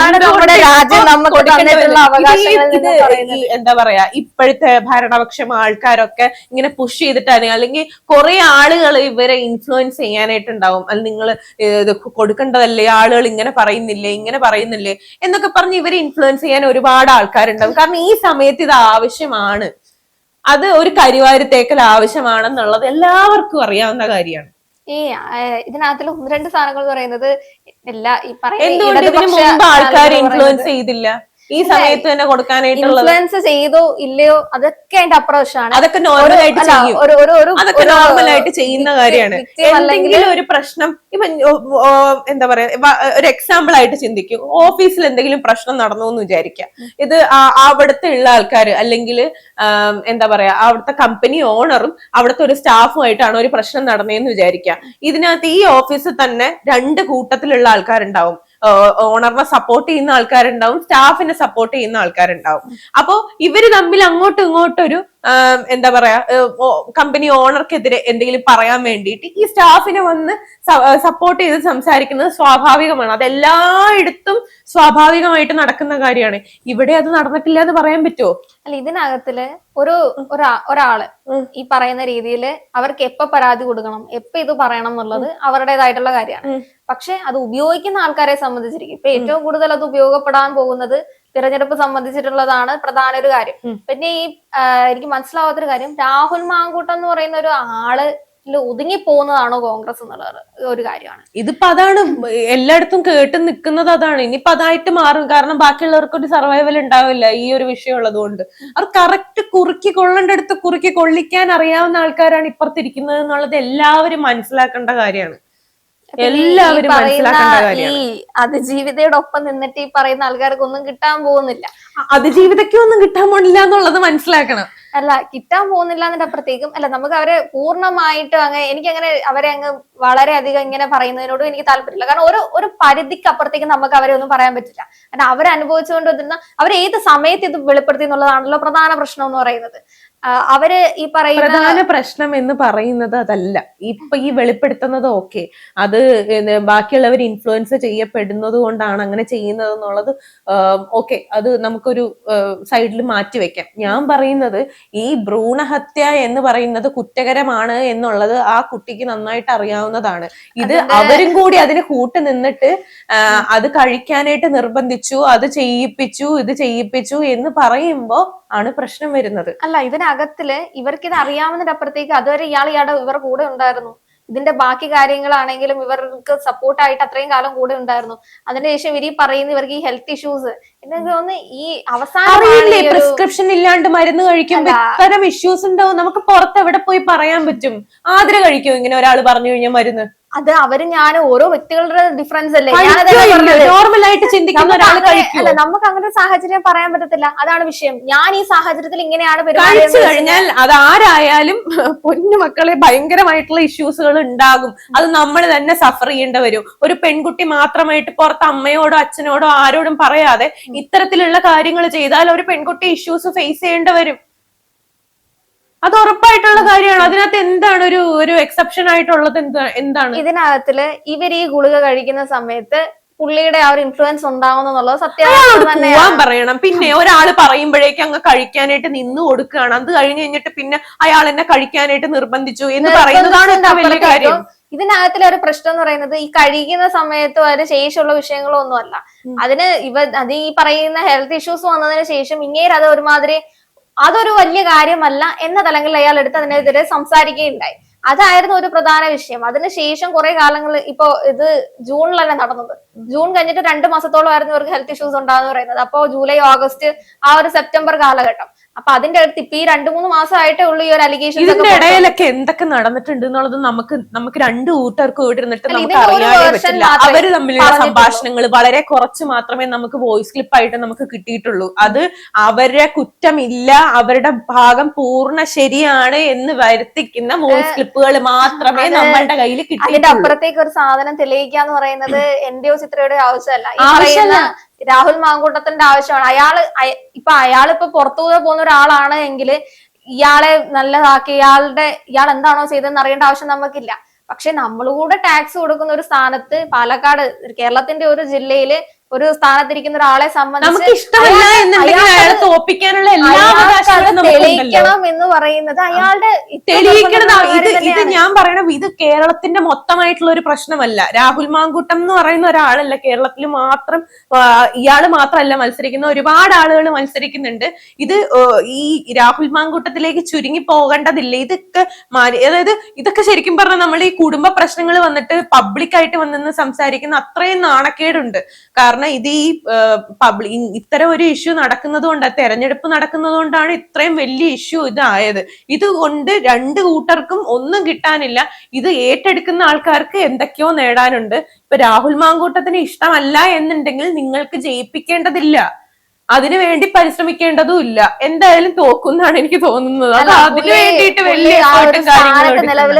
എന്താ പറയാ ഇപ്പോഴത്തെ ഭരണപക്ഷം ആൾക്കാരൊക്കെ ഇങ്ങനെ പുഷ് ചെയ്തിട്ടാണ്. അല്ലെങ്കിൽ കുറെ ആളുകൾ ഇവരെ ഇൻഫ്ലുവൻസ് ചെയ്യാനായിട്ടുണ്ടാവും. അത് നിങ്ങൾ ഇത് കൊടുക്കേണ്ടതല്ലേ? ആളുകൾ ഇങ്ങനെ പറയുന്നില്ലേ? ഇങ്ങനെ പറയുന്നില്ലേ? എന്നൊക്കെ പറഞ്ഞ് ഇവരെ ഇൻഫ്ലുവൻസ് ചെയ്യാൻ ഒരുപാട് ആൾക്കാരുണ്ടാവും. കാരണം ഈ സമയത്ത് ഇത് ആവശ്യമാണ്. അത് ഒരു കരിവാരിത്തേക്കൽ ആവശ്യമാണെന്നുള്ളത് എല്ലാവർക്കും അറിയാവുന്ന കാര്യമാണ്. ഈ ആ, ഇതിനകത്തിൽ ഒന്ന് രണ്ട് സാധനങ്ങൾ പറയുന്നത് എല്ലാ ഈ പറയുന്ന ഇതിന് മുമ്പ് ആൾക്കാർ ഇൻഫ്ലുവൻസ് ചെയ്തില്ല? ഈ സമയത്ത് തന്നെ കൊടുക്കാനായിട്ടുള്ളത്? ഇൻഫ്ലുവൻസ് ചെയ്തോ ഇല്ലയോ അതൊക്കെ അതിന്റെ അതൊക്കെ നോർമൽ ആയിട്ട് ചെയ്യും. അതൊക്കെ നോർമൽ ആയിട്ട് ചെയ്യുന്ന കാര്യമാണ്. എന്തെങ്കിലും ഒരു പ്രശ്നം ഇപ്പൊ എന്താ പറയാ ഒരു എക്സാമ്പിൾ ആയിട്ട് ചിന്തിക്കും. ഓഫീസിൽ എന്തെങ്കിലും പ്രശ്നം നടന്നു എന്ന് വിചാരിക്കാം ഇത് അവിടുത്തെ ഉള്ള ആൾക്കാർ അല്ലെങ്കിൽ എന്താ പറയാ അവിടുത്തെ കമ്പനി ഓണറും അവിടുത്തെ ഒരു സ്റ്റാഫുമായിട്ടാണ് ഒരു പ്രശ്നം നടന്നതെന്ന് വിചാരിക്കാം ഇതിനകത്ത് ഈ ഓഫീസിൽ തന്നെ രണ്ട് കൂട്ടത്തിലുള്ള ആൾക്കാരുണ്ടാവും. ഓണറിനെ സപ്പോർട്ട് ചെയ്യുന്ന ആൾക്കാരുണ്ടാവും സ്റ്റാഫിനെ സപ്പോർട്ട് ചെയ്യുന്ന ആൾക്കാരുണ്ടാവും. അപ്പോ ഇവർ തമ്മിൽ അങ്ങോട്ടും ഇങ്ങോട്ടും ഒരു ആം, എന്താ പറയാ കമ്പനി ഓണർക്കെതിരെ എന്തെങ്കിലും പറയാൻ വേണ്ടിയിട്ട് ഈ സ്റ്റാഫിനെ വന്ന് സപ്പോർട്ട് ചെയ്ത് സംസാരിക്കുന്നത് സ്വാഭാവികമാണ്. അതെല്ലായിടത്തും സ്വാഭാവികമായിട്ട് നടക്കുന്ന കാര്യമാണ്. ഇവിടെ അത് നടന്നിട്ടില്ല എന്ന് പറയാൻ പറ്റുമോ അല്ല ഇതിനകത്തിൽ ഒരു ഒരാ- ഒരാൾ ഈ പറയുന്ന രീതിയിൽ അവർക്ക് എപ്പോ പരാതി കൊടുക്കണം എപ്പോ ഇത് പറയണം എന്നുള്ളത് അവരുടേതായിട്ടുള്ള കാര്യമാണ്. പക്ഷെ അത് ഉപയോഗിക്കുന്ന ആൾക്കാരെ സംബന്ധിച്ചിരിക്കും. ഇപ്പൊ ഏറ്റവും കൂടുതൽ അത് ഉപയോഗപ്പെടാൻ പോകുന്നത് തിരഞ്ഞെടുപ്പ് സംബന്ധിച്ചിട്ടുള്ളതാണ് പ്രധാന ഒരു കാര്യം. പിന്നെ ഈ എനിക്ക് മനസ്സിലാവാത്തൊരു കാര്യം. രാഹുൽ മാങ്കൂട്ടം എന്ന് പറയുന്ന ഒരു ആൾ ഒതുങ്ങി പോകുന്നതാണോ കോൺഗ്രസ് എന്നുള്ളത്? ഒരു കാര്യമാണ്. ഇതിപ്പോ അതാണ്. എല്ലായിടത്തും കേട്ട് നിൽക്കുന്നത് അതാണ്. ഇനിയിപ്പോ അതായിട്ട് മാറും. കാരണം ബാക്കിയുള്ളവർക്ക് ഒരു സർവൈവൽ ഉണ്ടാവില്ല ഈ ഒരു വിഷയം ഉള്ളത് കൊണ്ട്. അവർ കറക്റ്റ് കുറുക്കി കൊള്ളേണ്ടടുത്ത് കുറുക്കി കൊള്ളിക്കാൻ അറിയാവുന്ന ആൾക്കാരാണ് ഇപ്പുറത്തിരിക്കുന്നത് എന്നുള്ളത് എല്ലാവരും മനസ്സിലാക്കേണ്ട കാര്യമാണ്. എല്ലാവരും ഈ അതിജീവിതയുടെ ഒപ്പം നിന്നിട്ട് ഈ പറയുന്ന ആൾക്കാർക്ക് ഒന്നും കിട്ടാൻ പോകുന്നില്ല. അതിജീവിതയ്ക്കും ഒന്നും കിട്ടാൻ പോണില്ല എന്നുള്ളത് മനസ്സിലാക്കണം. അല്ല കിട്ടാൻ പോകുന്നില്ല എന്നിട്ട് അപ്പുറത്തേക്കും അല്ല നമുക്ക് അവരെ പൂർണമായിട്ട് അങ്ങ് എനിക്ക് അങ്ങനെ അവരെ അങ്ങ് വളരെ അധികം ഇങ്ങനെ പറയുന്നതിനോടും എനിക്ക് താല്പര്യമില്ല. കാരണം ഒരു ഒരു പരിധിക്ക് അപ്പുറത്തേക്കും നമുക്ക് അവരെ ഒന്നും പറയാൻ പറ്റില്ല. കാരണം വരുന്ന അവർ ഏത് സമയത്ത് ഇത് വെളിപ്പെടുത്തി എന്നുള്ളതാണല്ലോ പ്രധാന പ്രശ്നം എന്ന് പറയുന്നത്. അവർ ഈ പറയുന്ന പ്രധാന പ്രശ്നം എന്ന് പറയുന്നത് അതല്ല. ഇപ്പൊ ഈ വെളിപ്പെടുത്തുന്നത് ഓക്കെ അത് ബാക്കിയുള്ളവർ ഇൻഫ്ലുവൻസ് ചെയ്യപ്പെടുന്നത് കൊണ്ടാണ് അങ്ങനെ ചെയ്യുന്നത് എന്നുള്ളത് ഓക്കെ അത് നമുക്കൊരു സൈഡിൽ മാറ്റി വെക്കാം. ഞാൻ പറയുന്നത് ഈ ഭ്രൂണഹത്യ എന്ന് പറയുന്നത് കുറ്റകരമാണ് എന്നുള്ളത് ആ കുട്ടിക്ക് നന്നായിട്ട് അറിയാവുന്നതാണ്. ഇത് അവരും കൂടി അതിന് കൂട്ട് നിന്നിട്ട് അത് കഴിക്കാനായിട്ട് നിർബന്ധിച്ചു അത് ചെയ്യിപ്പിച്ചു ഇത് ചെയ്യിപ്പിച്ചു എന്ന് പറയുമ്പോ ആണ് പ്രശ്നം വരുന്നത്. അല്ല ഇതിനകത്തിൽ ഇവർക്ക് ഇത് അറിയാവുന്നതിന്റെ അപ്പുറത്തേക്ക് അതുവരെ ഇയാൾ ഇയാളുടെ ഇവർ കൂടെ ഉണ്ടായിരുന്നു. ഇതിന്റെ ബാക്കി കാര്യങ്ങളാണെങ്കിലും ഇവർക്ക് സപ്പോർട്ടായിട്ട് അത്രയും കാലം കൂടെ ഉണ്ടായിരുന്നു. അതിനുശേഷം ഇവർ ഈ പറയുന്ന ഇവർക്ക് ഈ ഹെൽത്ത് ഇഷ്യൂസ് എനിക്ക് തോന്നുന്നു ഈ അവസാനം പ്രിസ്ക്രിപ്ഷൻ ഇല്ലാണ്ട് മരുന്ന് കഴിക്കുമ്പോ അല്ല. ഇത്തരം ഇഷ്യൂസ് ഉണ്ടാവും നമുക്ക് പുറത്ത് എവിടെ പോയി പറയാൻ പറ്റും? ആതിര കഴിക്കും ഇങ്ങനെ ഒരാൾ പറഞ്ഞു കഴിഞ്ഞാൽ മരുന്ന്? അത് അവർ ഞാൻ ഓരോ വ്യക്തികളുടെ ഡിഫറൻസ് അല്ലേ? നോർമൽ ആയിട്ട് ചിന്തിക്കുന്ന ഒരാൾ കഴിക്കും അല്ല നമുക്ക് അങ്ങനെ സാഹചര്യം പറയാൻ പറ്റത്തില്ല. അതാണ് വിഷയം. ഞാൻ ഈ സാഹചര്യത്തിൽ ഇങ്ങനെയാണ് കഴിച്ചു കഴിഞ്ഞാൽ അത് ആരായാലും പൊന്നു മക്കളെ ഭയങ്കരമായിട്ടുള്ള ഇഷ്യൂസുകൾ ഉണ്ടാകും. അത് നമ്മൾ തന്നെ സഫർ ചെയ്യേണ്ടി വരും. ഒരു പെൺകുട്ടി മാത്രമായിട്ട് പുറത്ത് അമ്മയോടോ അച്ഛനോടോ ആരോടും പറയാതെ ഇത്തരത്തിലുള്ള കാര്യങ്ങൾ ചെയ്താൽ ഒരു പെൺകുട്ടി ഇഷ്യൂസ് ഫേസ് ചെയ്യേണ്ടി വരും. അത് ഉറപ്പായിട്ടുള്ള കാര്യമാണ്. അതിനകത്ത് എന്താണ് ഒരു ഒരു എക്സെപ്ഷൻ ആയിട്ടുള്ളത് എന്താ എന്താണ്? ഇതിനകത്തിൽ ഇവർ ഈ ഗുളിക കഴിക്കുന്ന സമയത്ത് പുള്ളിയുടെ ആ ഒരു ഇൻഫ്ലുവൻസ് ഉണ്ടാവുന്നുള്ളത് സത്യം പറയണം. പിന്നെ ഒരാൾ പറയുമ്പോഴേക്കും അങ്ങ് കഴിക്കാനായിട്ട് നിന്ന് കൊടുക്കുകയാണ്. അത് കഴിഞ്ഞു കഴിഞ്ഞിട്ട് പിന്നെ അയാൾ എന്നെ കഴിക്കാനായിട്ട് നിർബന്ധിച്ചു എന്ന് പറയുന്നതാണ് വലിയ കാര്യം. ഇതിനകത്തിലെ ഒരു പ്രശ്നം എന്ന് പറയുന്നത് ഈ കഴിക്കുന്ന സമയത്തും അതിന് ശേഷമുള്ള വിഷയങ്ങളോ ഒന്നും അല്ല ഉം. അതിന് ഇവ അത് ഈ പറയുന്ന ഹെൽത്ത് ഇഷ്യൂസ് വന്നതിന് ശേഷം ഇങ്ങേര് അത് ഒരുമാതിരി അതൊരു വലിയ കാര്യമല്ല എന്ന തലങ്ങളിൽ അയാൾ എടുത്ത് അതിനെതിരെ സംസാരിക്കുകയുണ്ടായി. അതായിരുന്നു ഒരു പ്രധാന വിഷയം. അതിനുശേഷം കുറെ കാലങ്ങൾ ഇപ്പോ ഇത് ജൂണിലല്ല നടന്നത്. ജൂൺ കഴിഞ്ഞിട്ട് രണ്ട് മാസത്തോളം ആയിരുന്നു ഇവർക്ക് ഹെൽത്ത് ഇഷ്യൂസ് ഉണ്ടാകുന്ന പറയുന്നത്. അപ്പോ ജൂലൈ ഓഗസ്റ്റ് ആ ഒരു സെപ്റ്റംബർ കാലഘട്ടം. അപ്പൊ അതിന്റെ അടുത്ത് ഇപ്പൊ ഈ രണ്ടു മൂന്ന് മാസമായിട്ടേ ഉള്ളൂ ഈ ഒരു അലിഗേഷൻ ഇതിന്റെ ഇടയിലൊക്കെ എന്തൊക്കെ നടന്നിട്ടുണ്ട് എന്നുള്ളത് നമുക്ക് നമുക്ക് രണ്ട് കൂട്ടർക്ക് വീട്ടിരുന്നിട്ട് നമുക്ക് അറിയാനേ പറ്റില്ല. അവർ തമ്മിലുള്ള സംഭാഷണങ്ങൾ വളരെ കുറച്ച് മാത്രമേ നമുക്ക് വോയിസ് ക്ലിപ്പ് ആയിട്ട് നമുക്ക് കിട്ടിയിട്ടുള്ളൂ. അത് അവരുടെ കുറ്റമില്ല അവരുടെ ഭാഗം പൂർണ ശരിയാണ് എന്ന് വരുത്തിക്കുന്ന വോയിസ് ക്ലിപ്പുകൾ മാത്രമേ നമ്മളുടെ കയ്യിൽ അതിന്റെ കിട്ടിയിട്ടുള്ളൂ. അപ്പുറത്തേക്ക് ഒരു സാധനം തെളിയിക്കാന്ന് പറയുന്നത് എന്റെയോ ചിത്രയുടെ ആവശ്യമല്ല. രാഹുൽ മാങ്കൂട്ടത്തിന്റെ ആവശ്യമാണ്. അയാൾ അയ- ഇപ്പൊ അയാൾ ഇപ്പൊ പുറത്തുകൂടെ പോകുന്ന ഒരാളാണ് എങ്കിൽ ഇയാളെ നല്ലതാക്കി ഇയാളുടെ ഇയാൾ എന്താണോ ചെയ്തതെന്ന് അറിയേണ്ട ആവശ്യം നമുക്കില്ല. പക്ഷെ നമ്മൾ കൂടെ ടാക്സ് കൊടുക്കുന്ന ഒരു സ്ഥാനത്ത് പാലക്കാട് കേരളത്തിന്റെ ഒരു ജില്ലയിൽ ഒരു സ്ഥാനത്തിരിക്കുന്ന ഒരാളെ സംബന്ധിച്ച് തോപ്പിക്കാനുള്ള തെളിയിക്കണം എന്ന് പറയുന്നത് അയാളുടെ ഇത്. ഞാൻ പറയണത് ഇത് കേരളത്തിന്റെ മൊത്തമായിട്ടുള്ള ഒരു പ്രശ്നമല്ല. രാഹുൽ മാങ്കൂട്ടം എന്ന് പറയുന്ന ഒരാളല്ല. കേരളത്തിൽ മാത്രം ഇയാൾ ഇയാൾ മാത്രമല്ല മത്സരിക്കുന്ന ഒരുപാട് ആളുകൾ മത്സരിക്കുന്നുണ്ട്. ഇത് ഈ രാഹുൽ മാങ്കൂട്ടത്തിലേക്ക് ചുരുങ്ങി പോകേണ്ടതില്ല. ഇതൊക്കെ അതായത് ഇതൊക്കെ ശരിക്കും പറഞ്ഞാൽ നമ്മൾ ഈ കുടുംബ പ്രശ്നങ്ങൾ വന്നിട്ട് പബ്ലിക്കായിട്ട് വന്നിന്ന് സംസാരിക്കുന്ന അത്രയും നാണക്കേടുണ്ട്. കാരണം ഇത് ഈ പബ്ലിക് ഇത്തരം ഒരു ഇഷ്യൂ നടക്കുന്നത് കൊണ്ട് തെരഞ്ഞെടുപ്പ് നടക്കുന്നത് കൊണ്ടാണ് ഇത്രയും വലിയ ഇഷ്യൂ ഇതായത്. ഇതുകൊണ്ട് രണ്ട് കൂട്ടർക്കും ഒന്നും കിട്ടാനില്ല. ഇത് ഏറ്റെടുക്കുന്ന ആൾക്കാർക്ക് എന്തൊക്കെയോ നേടാനുണ്ട്. ഇപ്പൊ രാഹുൽ മാങ്കൂട്ടത്തിന് ഇഷ്ടമല്ല എന്നുണ്ടെങ്കിൽ നിങ്ങൾക്ക് ജയിപ്പിക്കേണ്ടതില്ല. അതിനു വേണ്ടി പരിശ്രമിക്കേണ്ടതും ഇല്ല. എന്തായാലും തോക്കുന്നാണ് എനിക്ക് തോന്നുന്നത്. അത് അതിനു വേണ്ടിയിട്ട് വലിയ നിലവിൽ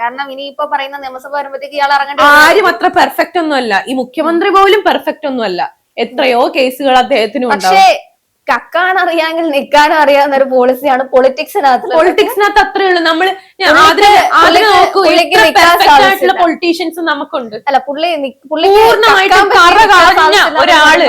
കാരണം ഇനി ഇപ്പൊ പറയുന്ന നിയമസഭ വരുമ്പോഴത്തേക്ക് ഇയാൾ ഇറങ്ങേണ്ടി ആരും അത്ര പെർഫെക്റ്റ് ഒന്നും അല്ല ഈ മുഖ്യമന്ത്രി പോലും പെർഫെക്റ്റ് ഒന്നും അല്ല എത്രയോ കേസുകൾ അദ്ദേഹത്തിനും ഉണ്ടാവും. കക്കാൻ അറിയാമെങ്കിൽ നിൽക്കാനും അറിയാവുന്ന ഒരു പോളിസിയാണ് പൊളിറ്റിക്സിനകത്ത് പൊളിറ്റിക്സിനകത്ത് അത്രേ ഉള്ളൂ നമ്മൾ നിൽക്കാൻ. പൊളിറ്റീഷ്യൻസ് നമുക്കുണ്ട് അല്ല പുള്ളി നിൽക്കാൻ ഒരാൾ.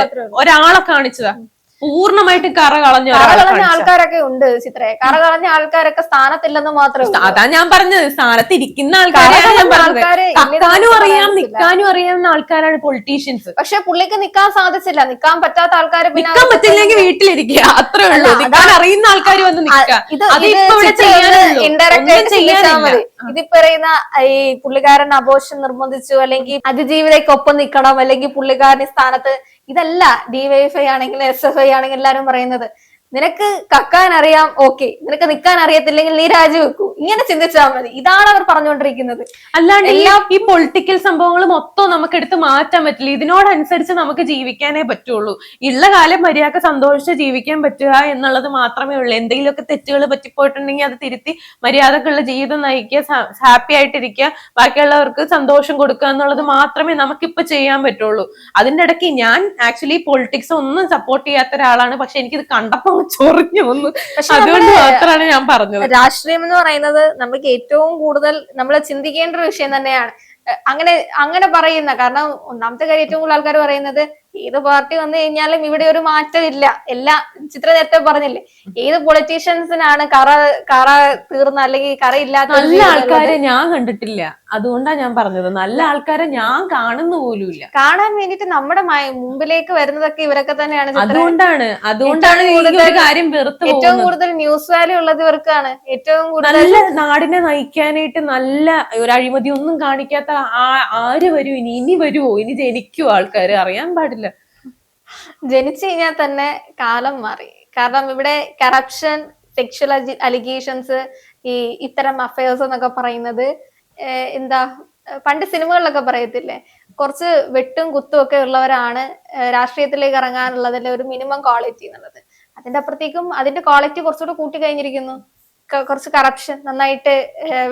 ഒരാളെ കാണിച്ചതാ പൂർണമായിട്ടും കറ കളഞ്ഞ കറ ഒരാളെ കളഞ്ഞ ആൾക്കാരൊക്കെ ഉണ്ട് ചിത്രേ. കറ കളഞ്ഞ ആൾക്കാരൊക്കെ സ്ഥാനത്തില്ലെന്ന് മാത്രം അതാ ഞാൻ പറഞ്ഞത്. സ്ഥാനത്ത് ഇരിക്കുന്ന ആൾക്കാരെയാണ് ഞാൻ കളഞ്ഞ പറഞ്ഞത്. ആൾക്കാര് നമുക്ക് അറിയാം നിൽക്കാനും അറിയാവുന്ന ആൾക്കാരാണ് പൊളിറ്റീഷ്യൻസ് പക്ഷെ പുള്ളിക്ക് നിൽക്കാൻ സാധിച്ചില്ല. നിൽക്കാൻ പറ്റാത്ത ആൾക്കാർ നിൽക്കാൻ നിക്കാൻ പറ്റില്ലെങ്കിൽ വീട്ടിലിരിക്കുക. അത്രേ ഉള്ളൂ. നിൽക്കാൻ അറിയുന്ന ആൾക്കാർ വന്ന് നിക്കുക ഇത് അത് ഇത് ഇപ്പൊ ഇവിടെ ചിത്ര ചെയ്യാനുള്ളൂ. indirect ഒന്നും ആയിട്ട് ചിന്തിച്ചാൽ ചെയ്യാനില്ല. മതി. ഇത് പറയുന്ന ഈ പുള്ളിക്കാരൻ അപോഷം നിർബന്ധിച്ചു അല്ലെങ്കിൽ അതിജീവിതയ്ക്കൊപ്പം നിൽക്കണം അല്ലെങ്കിൽ പുള്ളിക്കാരൻ സ്ഥാനത്ത് ഇതല്ല ഡിവൈഎഫ്ഐ ആണെങ്കിലും എസ് എഫ് ഐ ആണെങ്കിലും എല്ലാവരും പറയുന്നത് നിനക്ക് കക്കാൻ അറിയാം ഓക്കെ. നിനക്ക് നിൽക്കാൻ അറിയത്തില്ലെങ്കിൽ നീ രാജിവെക്കൂ. ഇങ്ങനെ ചിന്തിച്ചാൽ മതി. ഇതാണ് അവർ പറഞ്ഞുകൊണ്ടിരിക്കുന്നത്. അല്ലാണ്ട് ഈ- ഈ പൊളിറ്റിക്കൽ സംഭവങ്ങൾ മൊത്തം നമുക്ക് എടുത്ത് മാറ്റാൻ പറ്റില്ല. ഇതിനോടനുസരിച്ച് നമുക്ക് ജീവിക്കാനേ പറ്റുള്ളൂ. ഉള്ള കാലം മര്യാദയ്ക്ക് സന്തോഷിച്ച് ജീവിക്കാൻ പറ്റുക എന്നുള്ളത് മാത്രമേ ഉള്ളൂ. എന്തെങ്കിലുമൊക്കെ തെറ്റുകൾ പറ്റിപ്പോയിട്ടുണ്ടെങ്കിൽ അത് തിരുത്തി മര്യാദക്കുള്ള ജീവിതം നയിക്കുക ഹാപ്പി ആയിട്ടിരിക്കുക ബാക്കിയുള്ളവർക്ക് സന്തോഷം കൊടുക്കുക എന്നുള്ളത് മാത്രമേ നമുക്കിപ്പോ ചെയ്യാൻ പറ്റുള്ളൂ. അതിന്റെ ഇടയ്ക്ക് ഞാൻ ആക്ച്വലി പൊളിറ്റിക്സ് ഒന്നും സപ്പോർട്ട് ചെയ്യാത്ത ഒരാളാണ്. പക്ഷെ എനിക്കിത് കണ്ടപ്പോ ചൊറിഞ്ഞു വന്നു. അതുകൊണ്ട് മാത്രമാണ് ഞാൻ പറഞ്ഞത്. രാഷ്ട്രീയം എന്ന് പറയുന്നത് നമുക്ക് ഏറ്റവും കൂടുതൽ നമ്മൾ ചിന്തിക്കേണ്ട ഒരു വിഷയം തന്നെയാണ്. അങ്ങനെ അങ്ങനെ പറയുന്ന കാരണം ഒന്നാമത്തെ കാര്യം ഏറ്റവും കൂടുതൽ ആൾക്കാർ പറയുന്നത് ഏത് പാർട്ടി വന്നു കഴിഞ്ഞാലും ഇവിടെ ഒരു മാറ്റമില്ല എല്ലാ ചിത്ര നേരത്തെ പറഞ്ഞില്ലേ ഏത് പൊളിറ്റീഷ്യൻസിനാണ് കറ കറ തീർന്ന അല്ലെങ്കിൽ കറ ഇല്ലാത്ത നല്ല ആൾക്കാരെ ഞാൻ കണ്ടിട്ടില്ല. അതുകൊണ്ടാ ഞാൻ പറഞ്ഞത്. നല്ല ആൾക്കാരെ ഞാൻ കാണുന്ന പോലുമില്ല. കാണാൻ വേണ്ടിട്ട് നമ്മുടെ മുമ്പിലേക്ക് വരുന്നതൊക്കെ ഇവരൊക്കെ തന്നെയാണ് അതുകൊണ്ടാണ് അതുകൊണ്ടാണ് കാര്യം വെറുത്ത് ഏറ്റവും കൂടുതൽ ന്യൂസ് വാല്യൂ ഉള്ളത് ഇവർക്കാണ്. ഏറ്റവും കൂടുതൽ നല്ല നാടിനെ നയിക്കാനായിട്ട് നല്ല ഒരു അഴിമതി ഒന്നും കാണിക്കാത്ത ആര് വരും ഇനി? ഇനി വരുമോ ഇനി ജനിക്കുവോ ആൾക്കാർ അറിയാൻ പാടില്ല. ജനിച്ചു കഴിഞ്ഞാൽ തന്നെ കാലം മാറി. കാരണം ഇവിടെ കറപ്ഷൻ സെക്ഷൽ അലിഗേഷൻസ് ഈ ഇത്തരം അഫയേഴ്സ് എന്നൊക്കെ പറയുന്നത് എന്താ പണ്ട് സിനിമകളിലൊക്കെ പറയത്തില്ലേ കുറച്ച് വെട്ടും കുത്തും ഒക്കെ ഉള്ളവരാണ് രാഷ്ട്രീയത്തിലേക്ക് ഇറങ്ങാനുള്ളതിന്റെ ഒരു മിനിമം ക്വാളിറ്റി എന്നുള്ളത്. അതിന്റെ അപ്പുറത്തേക്കും അതിന്റെ ക്വാളിറ്റി കുറച്ചുകൂടെ കൂട്ടി കഴിഞ്ഞിരിക്കുന്നു. കുറച്ച് കറപ്ഷൻ നന്നായിട്ട്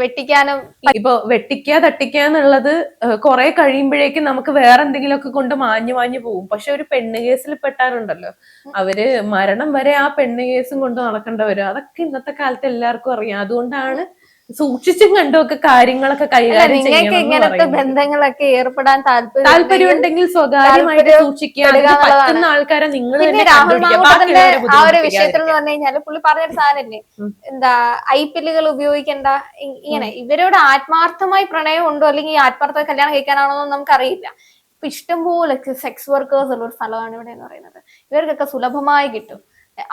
വെട്ടിക്കാനും ഇപ്പൊ വെട്ടിക്കുക തട്ടിക്കുക എന്നുള്ളത് കുറെ കഴിയുമ്പോഴേക്കും നമുക്ക് വേറെ എന്തെങ്കിലുമൊക്കെ കൊണ്ട് മാഞ്ഞു മാഞ്ഞു പോകും പക്ഷെ ഒരു പെണ്ണ് കേസിൽ പെട്ടാറുണ്ടല്ലോ. അവർ മരണം വരെ ആ പെണ്ണ് കേസും കൊണ്ട് നടക്കേണ്ടവര് അതൊക്കെ ഇന്നത്തെ കാലത്ത് എല്ലാവർക്കും അറിയാം. അതുകൊണ്ടാണ് സൂക്ഷിച്ചും കണ്ടും ഒക്കെ കാര്യങ്ങളൊക്കെ കൈകാര്യം നിങ്ങൾക്ക് ഇങ്ങനത്തെ. ബന്ധങ്ങളൊക്കെ ഏർപ്പെടാൻ താല്പര്യം താല്പര്യം ഉണ്ടെങ്കിൽ സ്വകാര്യമായിട്ട് സൂക്ഷിക്കുക ആൾക്കാരെ നിങ്ങൾ രാഹുൽ ആ ഒരു വിഷയത്തിൽ. എന്ന് പറഞ്ഞു കഴിഞ്ഞാൽ പുള്ളി പറഞ്ഞൊരു സാധനല്ലേ? എന്താ ഐ പില്ലുകൾ ഉപയോഗിക്കേണ്ട ഇങ്ങനെ. ഇവരോട് ആത്മാർത്ഥമായി പ്രണയം ഉണ്ടോ? അല്ലെങ്കിൽ ആത്മാർത്ഥ കല്യാണം കഴിക്കാനാണോ എന്ന് നമുക്കറിയില്ല. ഇപ്പൊ ഇഷ്ടംപോലെ സെക്സ് വർക്കേഴ്സ് ഉള്ള ഒരു സ്ഥലമാണ് ഇവിടെ എന്ന് പറയുന്നത്. ഇവർക്കൊക്കെ സുലഭമായി കിട്ടും.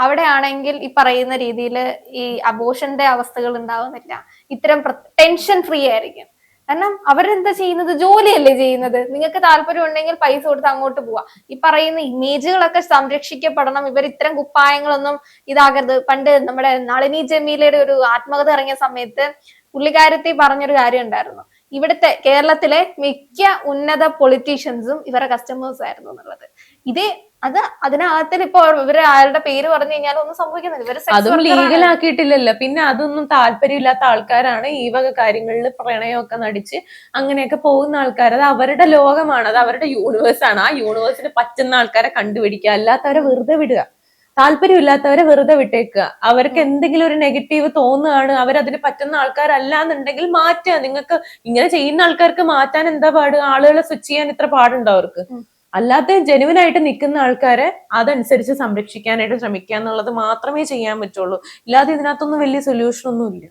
അവിടെ ആണെങ്കിൽ ഈ പറയുന്ന രീതിയിൽ ഈ അബോഷന്റെ അവസ്ഥകൾ ഉണ്ടാവുന്നില്ല. ഇത്തരം ടെൻഷൻ ഫ്രീ ആയിരിക്കും. കാരണം അവരെന്താ ചെയ്യുന്നത്? ജോലിയല്ലേ ചെയ്യുന്നത്? നിങ്ങൾക്ക് താല്പര്യം ഉണ്ടെങ്കിൽ പൈസ കൊടുത്ത് അങ്ങോട്ട് പോവാ. ഈ പറയുന്ന ഇമേജുകളൊക്കെ സംരക്ഷിക്കപ്പെടണം. ഇവർ ഇത്തരം കുപ്പായങ്ങളൊന്നും ഇതാകരുത്. പണ്ട് നമ്മുടെ നളിനി ജമീലയുടെ ഒരു ആത്മകഥ ഇറങ്ങിയ സമയത്ത് പുള്ളിക്കാരത്തി പറഞ്ഞൊരു കാര്യം ഉണ്ടായിരുന്നു. ഇവിടുത്തെ കേരളത്തിലെ മിക്ക ഉന്നത പൊളിറ്റീഷ്യൻസും ഇവരുടെ കസ്റ്റമേഴ്സ് ആയിരുന്നു എന്നുള്ളത്. ഇതേ അത് അതിനകത്തിൽ ഇപ്പൊ ഇവർ ആരുടെ പേര് പറഞ്ഞു കഴിഞ്ഞാൽ ഒന്നും സംഭവിക്കുന്നില്ല. ഇവർ അതും. ലീഗലാക്കിയിട്ടില്ലല്ലോ. പിന്നെ അതൊന്നും താല്പര്യമില്ലാത്ത ആൾക്കാരാണ് ഈ വക കാര്യങ്ങളിൽ പ്രണയമൊക്കെ നടിച്ച് അങ്ങനെയൊക്കെ പോകുന്ന ആൾക്കാർ. അത് അവരുടെ ലോകമാണ്. അത് അവരുടെ യൂണിവേഴ്സാണ് ആ യൂണിവേഴ്സിന് പറ്റുന്ന ആൾക്കാരെ കണ്ടുപിടിക്കുക. അല്ലാത്തവരെ വെറുതെ വിടുക. താല്പര്യമില്ലാത്തവരെ വെറുതെ വിട്ടേക്കുക. അവർക്ക് എന്തെങ്കിലും ഒരു നെഗറ്റീവ് തോന്നുകയാണ്. അവരതിന് പറ്റുന്ന ആൾക്കാരല്ല എന്നുണ്ടെങ്കിൽ മാറ്റുക. നിങ്ങൾക്ക് ഇങ്ങനെ ചെയ്യുന്ന ആൾക്കാർക്ക് മാറ്റാൻ എന്താ പാട്? ആളുകളെ സ്വിച്ച് ചെയ്യാൻ ഇത്ര പാടുണ്ടോ അവർക്ക്. അല്ലാത്ത ജെനുവിനായിട്ട് നിൽക്കുന്ന ആൾക്കാരെ അതനുസരിച്ച് സംരക്ഷിക്കാനായിട്ട് ശ്രമിക്കുക എന്നുള്ളത് മാത്രമേ ചെയ്യാൻ പറ്റുള്ളൂ. ഇല്ലാതെ ഇതിനകത്തൊന്നും വലിയ സൊല്യൂഷൻ ഒന്നും ഇല്ല